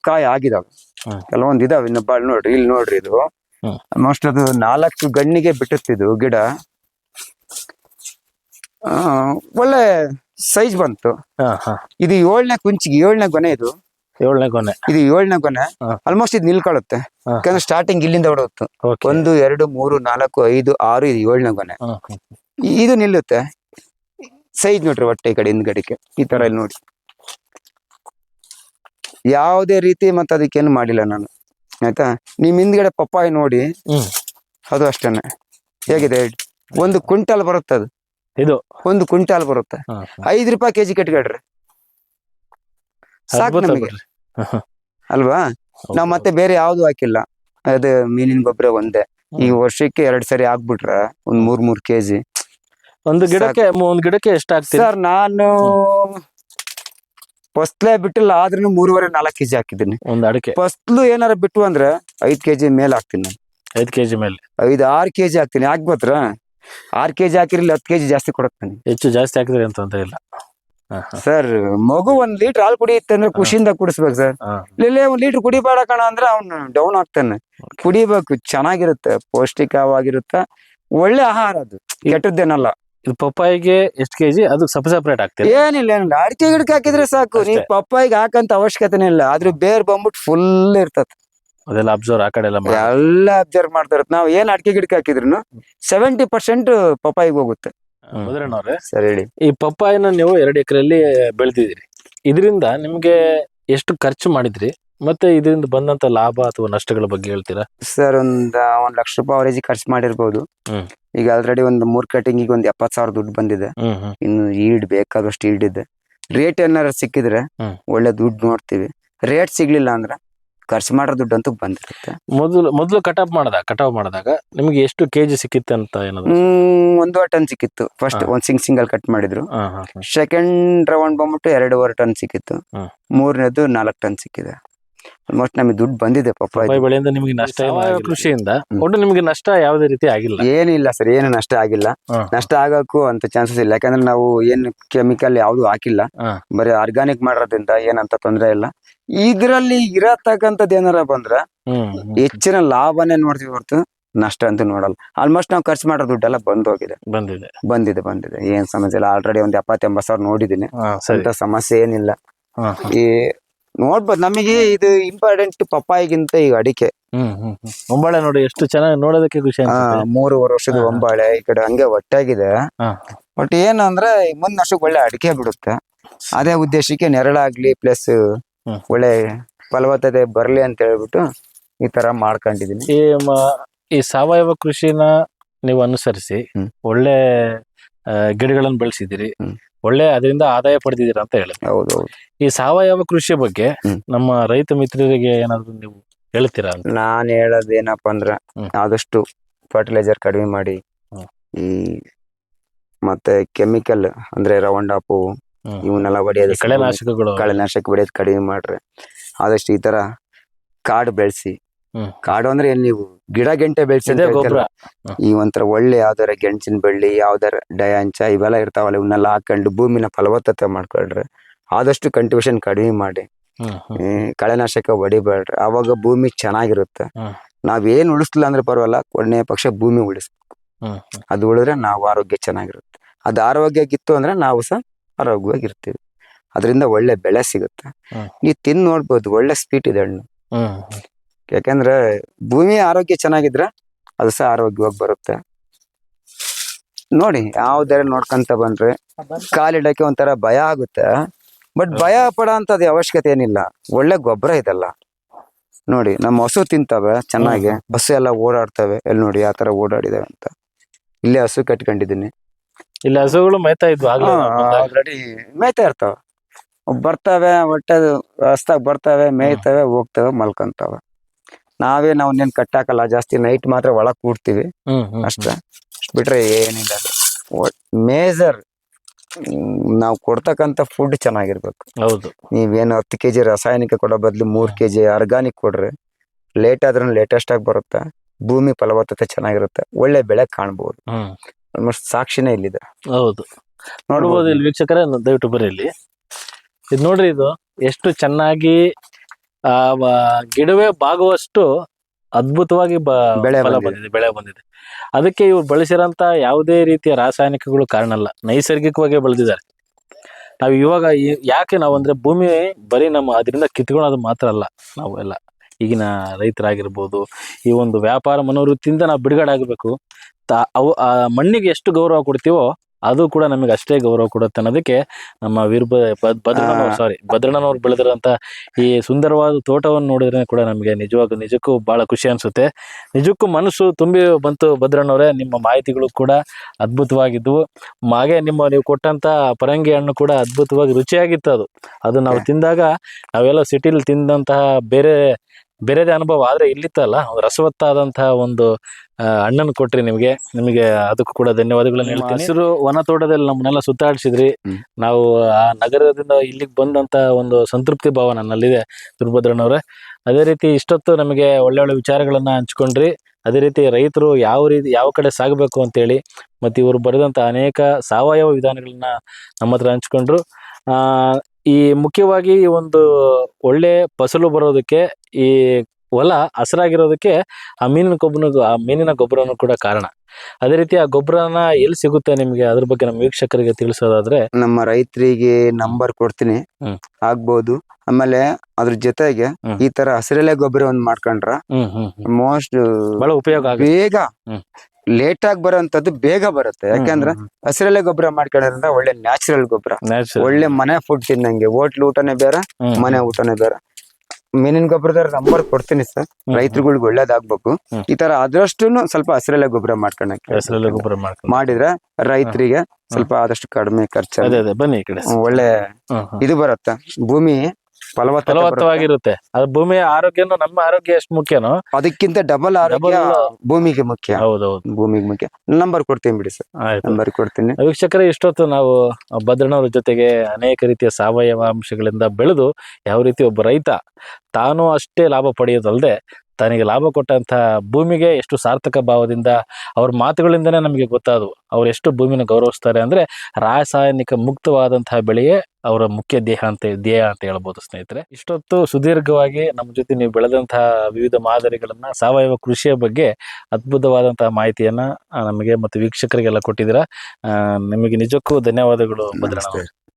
ಕಾಯಿ ಆಗಿದಾವೆ. ಹ್ಮ್. ಕೆಲವೊಂದು ಇದಾವೆ. ಇನ್ನು ಬಾಳ್ ನೋಡ್ರಿ ಇಲ್ಲಿ ನೋಡ್ರಿ ಇದು. ಮೋಸ್ಟ್ ಅದು ನಾಲ್ಕು ಗಣ್ಣಿಗೆ ಬಿಟ್ಟುತ್ತಿದ್ವು ಗಿಡ. ಒಳ್ಳೆ ಸೈಜ್ ಬಂತು. ಇದು ಏಳನೇ ಕುಂಚಿಗೆ ಏಳನೇ ಗೊನೆ ಇದು. ಏಳನೇ ಗೊನೆ. ಇದು ಏಳನೇ ಗೊನೆ. ಆಲ್ಮೋಸ್ಟ್ ಇದು ನಿಲ್ಕೊಳ್ಳುತ್ತೆ. ಯಾಕಂದ್ರೆ ಸ್ಟಾರ್ಟಿಂಗ್ ಇಲ್ಲಿಂದ ಹೊಡೋತ್ತು ಒಂದು ಎರಡು ಮೂರು ನಾಲ್ಕು ಐದು ಆರು ಇದು ಏಳನೇ ಗೊನೆ. ಇದು ನಿಲ್ಲುತ್ತೆ. ಸೈಜ್ ನೋಡ್ರಿ ಹೊಟ್ಟೆ ಈ ಕಡೆ ಹಿಂದ್ಗಡೆಗೆ. ಈ ತರ ಇಲ್ಲಿ ನೋಡಿ. ಯಾವುದೇ ರೀತಿ ಮತ್ತೆ ಅದಕ್ಕೇನು ಮಾಡಿಲ್ಲ ನಾನು. ಆಯ್ತಾ? ನಿಮ್ ಹಿಂದ್ಗಡೆ ಪಪ್ಪಾಯಿ ನೋಡಿ. ಅದು ಅಷ್ಟೇನೆ. ಹೇಗಿದೆ? ಒಂದು ಕ್ವಿಂಟಲ್ ಬರುತ್ತೆ ಅದು ಇದು ಒಂದು ಕ್ವಿಂಟಾಲ್ ಬರುತ್ತೆ. ಹಾ ಹಾ. ಐದು ರೂಪಾಯಿ ಕೆಜಿ ಕಟ್ಕೊಳ್ರಿ ಸಾಕು ಅದ್ಭುತ ನಮಗೆ. ಬಿಡ್ರಿ. ಹಾ, ಹಾ. ಅಲ್ವಾ? ನಾವ್ ಮತ್ತೆ ಬೇರೆ ಯಾವ್ದು ಹಾಕಿಲ್ಲ. ಅದು ಮೀನಿನ ಗೊಬ್ಬರ ಒಂದೇ. ಈ ವರ್ಷಕ್ಕೆ ಎರಡ್ ಸರಿ ಹಾಕ್ಬಿಟ್ರ ಒಂದ್ ಮೂರ್ ಮೂರ್ ಕೆಜಿ. ಒಂದು ಗಿಡಕ್ಕೆ ಒಂದ್ ಗಿಡಕ್ಕೆ ಎಷ್ಟು ಹಾಕ್ತೀರಿ ಸರ್ ನಾನು ಫಸ್ಟ್ಲೆ ಬಿಟ್ಟಿಲ್ಲ ಆದ್ರೂ ಮೂರುವರೆ ನಾಲ್ಕು ಕೆಜಿ ಹಾಕಿದ್ದೀನಿ. ಒಂದ್ ಅಡಿಕೆ. ಫಸ್ಟ್ಲು ಏನಾರ ಬಿಟ್ಟು ಅಂದ್ರೆ ಐದ್ ಕೆಜಿ ಮೇಲೆ ಹಾಕ್ತೀನಿ ನಾನು. ಐದ್ ಕೆಜಿ ಮೇಲೆ. ಐದ್ ಆರ್ ಕೆಜಿ ಹಾಕ್ತೀನಿ. ಹಾಕ್ಬೋತ್ರ ಆರ್ ಕೆಜಿ ಹಾಕಿರ್ಲಿ ಹತ್ತು ಕೆಜಿ ಜಾಸ್ತಿ ಕೊಡಕ್ ನನಗೆ. ಹೆಚ್ಚು ಜಾಸ್ತಿ ಹಾಕಿದ್ರೆ ಅಂತ ಅಂದ್ರೆ ಇಲ್ಲ. ಹಾ ಹಾ. ಸರ್ ಮಗು ಒಂದ್ ಲೀಟರ್ ಹಾಲು ಕುಡಿಯುತ್ತೆ ಅಂದ್ರೆ ಖುಷಿಯಿಂದ ಕುಡಿಸ್ಬೇಕು ಸರ್. ಇಲ್ಲ ಇಲ್ಲೇ ಒಂದ್ ಲೀಟರ್ ಕುಡಿಬೇಡ ಕಣ ಅಂದ್ರೆ ಅವ್ನು ಡೌನ್ ಆಗ್ತಾನೆ. ಕುಡಿಬೇಕು ಚೆನ್ನಾಗಿರುತ್ತೆ ಪೌಷ್ಟಿಕವಾಗಿರುತ್ತೆ. ಒಳ್ಳೆ ಆಹಾರ ಅದು. ಕೆಟ್ಟದ್ದೇನಲ್ಲ. ಇದು ಪಪ್ಪಾಯಿಗೆ ಎಷ್ಟು ಕೆಜಿ? ಅದು ಸಪ್ ಸಪ್ರೇಟ್ ಆಗ್ತದೆ ಏನಿಲ್ಲ ಏನಿಲ್ಲ. ಅಡಿಕೆ ಗಿಡಕ್ಕೆ ಹಾಕಿದ್ರೆ ಸಾಕು. ನೀವ್ ಅಷ್ಟೇ. ಪಪ್ಪಾಯಿಗೆ ಹಾಕಂತ ಅವಶ್ಯಕತೆನೇ ಇಲ್ಲ. ಆದ್ರೂ ಬೇರ್ ಬಂದ್ಬಿಟ್ಟು ಫುಲ್ ಇರ್ತತ್. ಅದೆಲ್ಲ ಅಬ್ಸರ್ವ್ ಆ ಕಡೆ ಎಲ್ಲ ಮಾಡಿ. ಎಲ್ಲ ಅಬ್ಸರ್ವ್ ಮಾಡ್ತಾ ನಾವ್ ಏನ್ ಅಡಿಕೆ ಗಿಡಕ್ಕೆ ಹಾಕಿದ್ರು ಸೆವೆಂಟಿ ಪರ್ಸೆಂಟ್ ಪಪ್ಪಾಯಿಗೆ ಹೋಗುತ್ತೆ. ಸರಿ ಹೇಳಿ. ಈ ಪಪ್ಪಾಯಿನ ನೀವು ಎರಡು ಎಕರೆಯಲ್ಲಿ ಬೆಳೆದಿದ್ದೀರಿ. ಇದರಿಂದ ನಿಮ್ಗೆ ಎಷ್ಟು ಖರ್ಚು ಮಾಡಿದ್ರಿ? ಮತ್ತೆ ಇದರಿಂದ ಬಂದಂತ ಲಾಭ ಅಥವಾ ನಷ್ಟಗಳ ಬಗ್ಗೆ ಹೇಳ್ತೀರಾ? ಸರ್ ಒಂದ್ ಒಂದ್ ಲಕ್ಷ ರೂಪಾಯಿ ಅವರೇಜ್ ಖರ್ಚು ಮಾಡಿರ್ಬೋದು. ಹ್ಮ್. ಈಗ ಆಲ್ರೆಡಿ ಒಂದ್ ಮೂರ್ ಕಟಿಂಗಿಗೆ ಒಂದ್ ಎಪ್ಪತ್ ಸಾವಿರ ದುಡ್ಡು ಬಂದಿದೆ. ಹ್ಮ್ ಹ್ಮ್. ಇನ್ನು ಈಡ್ ಬೇಕಾದಷ್ಟು ಈಡ್ ಇದೆ. ರೇಟ್ ಏನಾರ ಸಿಕ್ಕಿದ್ರೆ ಹ್ಮ್. ಒಳ್ಳೆ ದುಡ್ಡು ನೋಡ್ತೀವಿ. ರೇಟ್ ಸಿಗ್ಲಿಲ್ಲ ಅಂದ್ರೆ ಖರ್ಚು ಮಾಡೋ ದುಡ್ಡು ಅಂತೂ ಬಂದಿರುತ್ತೆ ಮೊದಲು ಮೊದಲು ಕಟಾಪ್ ಮಾಡಿದಾಗ ಕಟಾವ್ ಮಾಡಿದಾಗ ನಿಮ್ಗೆ ಎಷ್ಟು ಕೆಜಿ ಸಿಕ್ಕಿತ್ತು ಅಂತ ಏನಾದ್ರು ಹ್ಮ್ ಒಂದೂವರೆ ಟನ್ ಸಿಕ್ಕಿತ್ತು ಫಸ್ಟ್ ಹಾ. ಒಂದ್ ಸಿಂಗ್ ಸಿಂಗಲ್ ಕಟ್ ಮಾಡಿದ್ರು. ಸೆಕೆಂಡ್ ರೌಂಡ್ ಬಂದ್ಬಿಟ್ಟು ಎರಡೂವರೆ ಟನ್ ಸಿಕ್ಕಿತ್ತು ಹ್ಮ್. ಮೂರನೇದು ನಾಲ್ಕು ಟನ್ ಸಿಕ್ಕಿದೆ ಆಲ್ಮೋಸ್ಟ್ ನಮಗೆ ದುಡ್ಡು ಬಂದಿದೆ ಪಪ್ಪಾಯಿ ಬೆಳೆಯಿಂದ ನಿಮಗೆ ನಷ್ಟ ಸಾವಯವ ಕೃಷಿಯಿಂದ ಹ್ಮ್. ಒಟ್ಟು ನಿಮ್ಗೆ ನಷ್ಟ ಯಾವುದೇ ರೀತಿ ಆಗಿಲ್ಲ. ಏನಿಲ್ಲ ಸರ್ ಏನು ನಷ್ಟ ಆಗಿಲ್ಲ. ಹಾ. ನಷ್ಟ ಆಗಕ್ಕೂ ಅಂತ ಚಾನ್ಸಸ್ ಇಲ್ಲ. ಯಾಕಂದ್ರೆ ನಾವು ಏನ್ ಕೆಮಿಕಲ್ ಯಾವ್ದು ಹಾಕಿಲ್ಲ. ಹಾ. ಬರೀ ಆರ್ಗಾನಿಕ್ ಮಾಡೋದ್ರಿಂದ ಏನಂತ ತೊಂದರೆ ಇಲ್ಲ. ಇದ್ರಲ್ಲಿ ಇರತಕ್ಕಂಥದ್ದು ಏನಾರ ಬಂದ್ರ ಹ್ಮ್ ಹ್ಮ್. ಹೆಚ್ಚಿನ ಲಾಭನೇ ನೋಡ್ತೀವಿ ಹೊರತು ನಷ್ಟ ಅಂತ ನೋಡಲ್ಲ. ಆಲ್ಮೋಸ್ಟ್ ನಾವು ಖರ್ಚು ಮಾಡೋ ದುಡ್ಡೆಲ್ಲ ಬಂದ್ ಹೋಗಿದೆ ಬಂದಿದೆ. ಬಂದಿದೆ ಬಂದಿದೆ. ಏನ್ ಸಮಸ್ಯೆ ಇಲ್ಲ. ಆಲ್ರೆಡಿ ಒಂದ್ ಎಪ್ಪತ್ತೆಂಬತ್ ಸಾವಿರ ನೋಡಿದೀನಿ ಹಾ ಸರಿ. ಅಂತ ಸಮಸ್ಯೆ ಏನಿಲ್ಲ. ಹಾ ಹಾ. ಈ ನೋಡ್ಬೋದು ನಮಗೆ ಇದು ಇಂಪಾರ್ಟೆಂಟ್ ಪಪ್ಪಾಯಿಗಿಂತ ಈಗ ಅಡಿಕೆ ಹ್ಮ್ ಹ್ಮ್ ಹ್ಮ್. ಒಂಬಾಳೆ ನೋಡಿ ಎಷ್ಟು ಚೆನ್ನಾಗಿ ನೋಡೋದಕ್ಕೆ ಖುಷಿ ಆ, ಅನ್ಸುತ್ತೆ ಮೂರುವರೆ ವರ್ಷದ. ಒಂಬಾಳೆ ಈ ಕಡೆ ಹಂಗೆ ಒಟ್ಟಾಗಿದೆ ಹಾ. ಬಟ್ ಏನು ಅಂದ್ರೆ ಮುಂದ್ ವರ್ಷಕ್ಕೆ ಒಳ್ಳೆ ಅಡಿಕೆ ಬಿಡುತ್ತೆ ಅದೇ ಉದ್ದೇಶಕ್ಕೆ ನೆರಳಾಗ್ಲಿ ಪ್ಲಸ್ ಹ್ಮ್. ಒಳ್ಳೆ ಫಲವತ್ತತೆ ಬರ್ಲಿ ಅಂತ ಹೇಳ್ಬಿಟ್ಟು ಈ ತರ ಮಾಡ್ಕೊಂಡಿದೀನಿ ಈ ಮ- ಈ ಸಾವಯವ ಕೃಷಿನ ನೀವು ಅನುಸರಿಸಿ ಹ್ಮ್. ಒಳ್ಳೆ ಆ, ಗಿಡಗಳನ್ನು ಬೆಳೆಸಿದಿರಿ ಹ್ಮ್. ಒಳ್ಳೆ ಅದರಿಂದ ಆದಾಯ ಪಡೆದಿದ್ದೀರಾ ಅಂತ ಹೇಳಿ ಹೌದು ಹೌದು ಈ ಸಾವಯವ ಕೃಷಿ ಬಗ್ಗೆ ಹ್ಮ್. ನಮ್ಮ ರೈತ ಮಿತ್ರರಿಗೆ ಏನಾದ್ರು ನೀವು ಹೇಳ್ತೀರಾ ಅಂತ ನಾನ್ ಏನಪ್ಪ ಅಂದ್ರೆ ಹ್ಮ್. ಆದಷ್ಟು ಫರ್ಟಿಲೈಸರ್ ಕಡಿಮೆ ಮಾಡಿ ಹ್ಮ್. ಈ ಮತ್ತೆ ಕೆಮಿಕಲ್ ಅಂದ್ರೆ ರೌಂಡ್ ಅಪ್ ಹ್ಮ್. ಇವನ್ನೆಲ್ಲ ಹೊಡೆಯೋದು ಈ ಕಳೆನಾಶಕಗಳು ಕಳೆನಾಶಕ ಹೊಡೆಯೋದು ಕಡಿಮೆ ಮಾಡ್ರಿ ಆದಷ್ಟು ಈ ತರ ಕಾಡು ಬೆಳೆಸಿ. ಕಾಡು ಅಂದ್ರೆ ಏನ್ ನೀವು ಗಿಡ ಗೆಂಟೆ ಬೆಳೆಸಿದ್ರೆ ಗೊಬ್ಬರ ಈ ಒಂಥರ ಒಳ್ಳೆ ಯಾವ್ದಾರ ಗೆಣಸಿನ ಬಳ್ಳಿ ಯಾವ್ದಾರ ಡಯಾಂಚ ಇವೆಲ್ಲ ಇರ್ತಾವಲ್ಲ ಇವನ್ನೆಲ್ಲ ಹಾಕೊಂಡು ಭೂಮಿನ ಫಲವತ್ತತೆ ಮಾಡ್ಕೊಳ್ರಿ ಆದಷ್ಟು ಕಂಟಿವೇಶನ್ ಕಡಿಮೆ ಮಾಡಿ. ಕಳೆನಾಶಕ ಹೊಡಿಬೇಡ್ರಿ. ಅವಾಗ ಭೂಮಿ ಚೆನ್ನಾಗಿರುತ್ತೆ. ನಾವೇನು ಉಳಿಸ್ಲಿಲ್ಲ ಅಂದ್ರೆ ಪರವಾಗಿಲ್ಲ ಕೊನೆಯ ಪಕ್ಷ ಭೂಮಿ ಉಳಿಸ್ ಹ್ಮ್ ಹ್ಮ್. ಅದು ಉಳಿದ್ರೆ ನಾವು ಆರೋಗ್ಯ ಚೆನ್ನಾಗಿರುತ್ತೆ. ಅದು ಆರೋಗ್ಯಕ್ಕಿತ್ತು ಅಂದ್ರೆ ನಾವು ಸಹ ಆರೋಗ್ಯವಾಗಿರ್ತೀವಿ. ಅದರಿಂದ ಒಳ್ಳೆ ಬೆಳೆ ಸಿಗುತ್ತೆ. ನೀವು ತಿಂದು ನೋಡ್ಬೋದು ಒಳ್ಳೆ ಸ್ವೀಟ್ ಇದೆ ಹಣ್ಣು. ಯಾಕಂದ್ರೆ ಭೂಮಿ ಆರೋಗ್ಯ ಚೆನ್ನಾಗಿದ್ರೆ ಅದು ಸಹ ಆರೋಗ್ಯವಾಗಿ ಬರುತ್ತೆ. ನೋಡಿ ಯಾವ್ದಾರ ನೋಡ್ಕೊಂತ ಬಂದ್ರೆ ಕಾಲಿಡಕ್ಕೆ ಒಂಥರ ಭಯ ಆಗುತ್ತೆ. ಬಟ್ ಭಯ ಪಡೋ ಅಂತದ್ ಅವಶ್ಯಕತೆ ಏನಿಲ್ಲ. ಒಳ್ಳೆ ಗೊಬ್ಬರ ಇದೆಲ್ಲ. ನೋಡಿ ನಮ್ಮ ಹಸು ತಿಂತವೆ ಚೆನ್ನಾಗಿ. ಬಸ್ ಹಸು ಎಲ್ಲ ಓಡಾಡ್ತವೆ. ಎಲ್ಲಿ ನೋಡಿ ಆ ತರ ಓಡಾಡಿದಾವೆ ಅಂತ. ಇಲ್ಲೇ ಹಸು ಕಟ್ಕೊಂಡಿದೀನಿ ಇಲ್ಲಿ ಹಸುಗಳು ಮೇಯ್ತಾ ಇದ್ವು. ಆಲ್ರೆಡಿ ಮೇಯ್ತಾ ಇರ್ತಾವ. ಬರ್ತವೆ ಒಟ್ಟೆ ರಸ್ತಾಗ ಬರ್ತವೆ ಮೇಯ್ತವೆ ಹೋಗ್ತವೆ ಮಲ್ಕೊಂತವೆ. ನಾವೇ ನಾವು ನೇನ್ ಕಟ್ಟಾಕಲ್ಲ ಜಾಸ್ತಿ ನೈಟ್ ಮಾತ್ರ ಒಳಗ್ ಕೂಡ್ತೀವಿ. ಅಷ್ಟ. ಬಿಟ್ರೆ ಏನಿಲ್ಲ ಮೇಜರ್ ನಾವು ಕೊಡ್ತಕ್ಕಂತ ಫುಡ್ ಚೆನ್ನಾಗಿರ್ಬೇಕು. ಹೌದು. ನೀವೇನು ಹತ್ತು ಕೆಜಿ ರಾಸಾಯನಿಕ ಕೊಡೋ ಬದ್ಲು ಮೂರ್ ಕೆಜಿ ಆರ್ಗಾನಿಕ್ ಕೊಡ್ರಿ. ಲೇಟ್ ಆದ್ರೂ ಲೇಟೆಸ್ಟ್ ಆಗಿ ಬರುತ್ತೆ. ಭೂಮಿ ಫಲವತ್ತತೆ ಚೆನ್ನಾಗಿರುತ್ತೆ. ಒಳ್ಳೆ ಬೆಳೆ ಕಾಣ್ಬೋದು. ಆಲ್ಮೋಸ್ಟ್ ಸಾಕ್ಷಿನೇ ಇಲ್ಲಿದೆ. ಹೌದು. ನೋಡ್ಬೋದು. ಇಲ್ಲಿ ವೀಕ್ಷಕರ ದಯವಿಟ್ಟು ಬರೀ ಇಲ್ಲಿ. ಇದು ನೋಡ್ರಿ ಇದು ಎಷ್ಟು ಚೆನ್ನಾಗಿ ಆ ಗಿಡವೇ ಬಾಗುವಷ್ಟು ಅದ್ಭುತವಾಗಿ ಬ ಬೆಳೆ ಬಂದಿದೆ. ಬೆಳೆ ಬಂದಿದೆ. ಅದಕ್ಕೆ ಇವ್ರು ಬಳಸಿರೋಂತ ಯಾವುದೇ ರೀತಿಯ ರಾಸಾಯನಿಕಗಳು ಕಾರಣ ಅಲ್ಲ. ನೈಸರ್ಗಿಕವಾಗಿ ಬೆಳೆದಿದ್ದಾರೆ. ನಾವು ಇವಾಗ ಯಾಕೆ ನಾವು ಅಂದ್ರೆ ಭೂಮಿ ಬರೀ ನಮ್ಮ ಅದರಿಂದ ಕಿತ್ಕೊಳ್ಳೋದು ಮಾತ್ರ ಅಲ್ಲ. ನಾವು ಎಲ್ಲ ಈಗಿನ ರೈತರಾಗಿರ್ಬೋದು ಈ ಒಂದು ವ್ಯಾಪಾರ ಮನೋವೃತ್ತಿಯಿಂದ ನಾವು ಬಿಡುಗಡೆ ಆಗಬೇಕು. ತಾ ಅವು ಆ ಮಣ್ಣಿಗೆ ಎಷ್ಟು ಗೌರವ ಕೊಡ್ತೀವೋ ಅದು ಕೂಡ ನಮಗೆ ಅಷ್ಟೇ ಗೌರವ ಕೊಡುತ್ತೆ ಅನ್ನೋದಕ್ಕೆ ನಮ್ಮ ವೀರಭ ಭದ್ರಣ್ಣನವ್ರು ಸಾರಿ ಭದ್ರಣ್ಣನವ್ರು ಬೆಳೆದಿರೋಂಥ ಈ ಸುಂದರವಾದ ತೋಟವನ್ನು ನೋಡಿದ್ರೆ ಕೂಡ ನಮಗೆ ನಿಜವಾಗ ನಿಜಕ್ಕೂ ಬಹಳ ಖುಷಿ ಅನಿಸುತ್ತೆ. ನಿಜಕ್ಕೂ ಮನಸ್ಸು ತುಂಬಿ ಬಂತು ಭದ್ರಣ್ಣವರೇ ನಿಮ್ಮ ಮಾಹಿತಿಗಳು ಕೂಡ ಅದ್ಭುತವಾಗಿದ್ದವು ಹಾಗೆ ನಿಮ್ಮ ನೀವು ಕೊಟ್ಟಂತ ಪರಂಗಿ ಹಣ್ಣು ಕೂಡ ಅದ್ಭುತವಾಗಿ ರುಚಿಯಾಗಿತ್ತು ಅದು. ಅದು ನಾವು ತಿಂದಾಗ ನಾವೆಲ್ಲ ಸಿಟಿಲಿ ತಿಂದಂತಹ ಬೇರೆ ಬೇರೆದೇ ಅನುಭವ ಆದ್ರೆ ಇಲ್ಲಿತ್ತಲ್ಲ ರಸವತ್ತಾದಂತಹ ಒಂದು ಅಣ್ಣನ ಹಣ್ಣನ್ನು ಕೊಟ್ರಿ ನಿಮಗೆ. ನಿಮಗೆ ಅದಕ್ಕೂ ಕೂಡ ಧನ್ಯವಾದಗಳನ್ನು ಹೇಳ್ತೀನಿ. ಹಸಿರು ವನ ತೋಟದಲ್ಲಿ ನಮ್ಮನ್ನೆಲ್ಲ ಸುತ್ತಾಡಿಸಿದ್ರಿ. ನಾವು ಆ ನಗರದಿಂದ ಇಲ್ಲಿಗೆ ಬಂದಂತ ಒಂದು ಸಂತೃಪ್ತಿ ಭಾವ ನನ್ನಲ್ಲಿದೆ ದುರ್ಭದ್ರನವ್ರೆ. ಅದೇ ರೀತಿ ಇಷ್ಟೊತ್ತು ನಮಗೆ ಒಳ್ಳೆ ಒಳ್ಳೆ ವಿಚಾರಗಳನ್ನು ಹಂಚ್ಕೊಂಡ್ರಿ. ಅದೇ ರೀತಿ ರೈತರು ಯಾವ ರೀತಿ ಯಾವ ಕಡೆ ಸಾಗಬೇಕು ಅಂತೇಳಿ ಮತ್ತು ಇವರು ಬರೆದಂಥ ಅನೇಕ ಸಾವಯವ ವಿಧಾನಗಳನ್ನ ನಮ್ಮ ಹತ್ರ ಹಂಚ್ಕೊಂಡ್ರು. ಆ ಈ ಮುಖ್ಯವಾಗಿ ಈ ಒಂದು ಒಳ್ಳೆ ಫಸಲು ಬರೋದಕ್ಕೆ ಈ ಹೊಲ ಹಸಿರಾಗಿರೋದಕ್ಕೆ ಆ ಮೀನಿನ ಗೊಬ್ಬರ ಆ ಮೀನಿನ ಗೊಬ್ಬರನು ಕೂಡ ಕಾರಣ. ಅದೇ ರೀತಿ ಆ ಗೊಬ್ಬರನ ಎಲ್ಲಿ ಸಿಗುತ್ತೆ ನಿಮಗೆ? ಅದ್ರ ಬಗ್ಗೆ ನಮ್ಮ ವೀಕ್ಷಕರಿಗೆ ತಿಳಿಸೋದಾದ್ರೆ ನಮ್ಮ ರೈತರಿಗೆ ನಂಬರ್ ಕೊಡ್ತೀನಿ. ಆಗ್ಬಹುದು ಆಮೇಲೆ ಅದ್ರ ಜೊತೆಗೆ ಈ ತರ ಹಸಿರೆಲೆ ಗೊಬ್ಬರ ಒಂದ್ ಮಾಡ್ಕೊಂಡ್ರ. ಮೋಸ್ಟ್ ಬಹಳ ಉಪಯೋಗ ಬೇಗ. ಲೇಟ್ ಆಗಿ ಬರೋಂಥದ್ದು ಬೇಗ ಬರುತ್ತೆ. ಯಾಕಂದ್ರೆ ಹಸಿರೆಲೆ ಗೊಬ್ಬರ ಮಾಡ್ಕೊಳ್ಳೋದ್ರಿಂದ ಒಳ್ಳೆ ನ್ಯಾಚುರಲ್ ಗೊಬ್ಬರ. ಒಳ್ಳೆ ಮನೆ ಫುಡ್ ತಿನ್ನಂಗೆ. ಹೋಟ್ಲ್ ಊಟನೇ ಬೇರೆ ಮನೆ ಊಟನೇ ಬೇರೆ. ಮೀನಿನ ಗೊಬ್ಬರದ ನಂಬರ್ ಕೊಡ್ತೀನಿ ಸರ್ ರೈತರುಗಳಿಗೆ ಒಳ್ಳೇದಾಗ್ಬೇಕು. ಈ ತರ ಆದಷ್ಟು ಸ್ವಲ್ಪ ಹಸಿರೆಲೆ ಗೊಬ್ಬರ ಹೆಸರಲ್ಲಿ ಗೊಬ್ಬರ ಮಾಡಿದ್ರೆ ರೈತರಿಗೆ ಸ್ವಲ್ಪ ಆದಷ್ಟು ಕಡಿಮೆ ಖರ್ಚು ಬನ್ನಿ ಈ ಕಡೆ. ಒಳ್ಳೆ. ಇದು ಬರುತ್ತೆ. ಭೂಮಿ. ಫಲವತ್ತವಾಗಿರುತ್ತೆ. ಅದು ಭೂಮಿಯ ಆರೋಗ್ಯನು ನಮ್ಮ ಆರೋಗ್ಯ ಎಷ್ಟು ಮುಖ್ಯನೋ ಅದಕ್ಕಿಂತ ಡಬಲ್ ಆರೋಗ್ಯ ಭೂಮಿಗೆ ಮುಖ್ಯ. ಹೌದೌದು. ಭೂಮಿಗೆ ಮುಖ್ಯ. ನಂಬರ್ ಕೊಡ್ತೀನಿ ಬಿಡಿ ಸರ್. ನಂಬರ್ ಕೊಡ್ತೀನಿ. ವೀಕ್ಷಕರ ಇಷ್ಟೊತ್ತು ನಾವು ಭದ್ರನವ್ರ ಜೊತೆಗೆ ಅನೇಕ ರೀತಿಯ ಸಾವಯವ ಅಂಶಗಳಿಂದ ಬೆಳೆದು ಯಾವ ರೀತಿ ಒಬ್ಬ ರೈತ ತಾನು ಅಷ್ಟೇ ಲಾಭ ಪಡೆಯೋದಲ್ಲದೆ ತನಗೆ ಲಾಭ ಕೊಟ್ಟಂತ ಭೂಮಿಗೆ ಎಷ್ಟು ಸಾರ್ಥಕ ಭಾವದಿಂದ ಅವ್ರ ಮಾತುಗಳಿಂದನೇ ನಮಗೆ ಗೊತ್ತಾದವು. ಅವ್ರು ಎಷ್ಟು ಭೂಮಿನ ಗೌರವಿಸ್ತಾರೆ ಅಂದ್ರೆ ರಾಸಾಯನಿಕ ಮುಕ್ತವಾದಂತಹ ಬೆಳೆಯೇ ಅವರ ಮುಖ್ಯ ದೇಹ ಅಂತ ಧ್ಯೇಯ ಅಂತ ಹೇಳ್ಬೋದು ಸ್ನೇಹಿತರೆ. ಇಷ್ಟೊತ್ತು ಸುದೀರ್ಘವಾಗಿ ನಮ್ಮ ಜೊತೆ ನೀವು ಬೆಳೆದಂತಹ ವಿವಿಧ ಮಾದರಿಗಳನ್ನ ಸಾವಯವ ಕೃಷಿಯ ಬಗ್ಗೆ ಅದ್ಭುತವಾದಂತಹ ಮಾಹಿತಿಯನ್ನ ನಮಗೆ ಮತ್ತು ವೀಕ್ಷಕರಿಗೆಲ್ಲ ಕೊಟ್ಟಿದ್ದೀರಾ. ನಿಮಗೆ ನಿಜಕ್ಕೂ ಧನ್ಯವಾದಗಳು, ಭದ್ರಣ್ಣ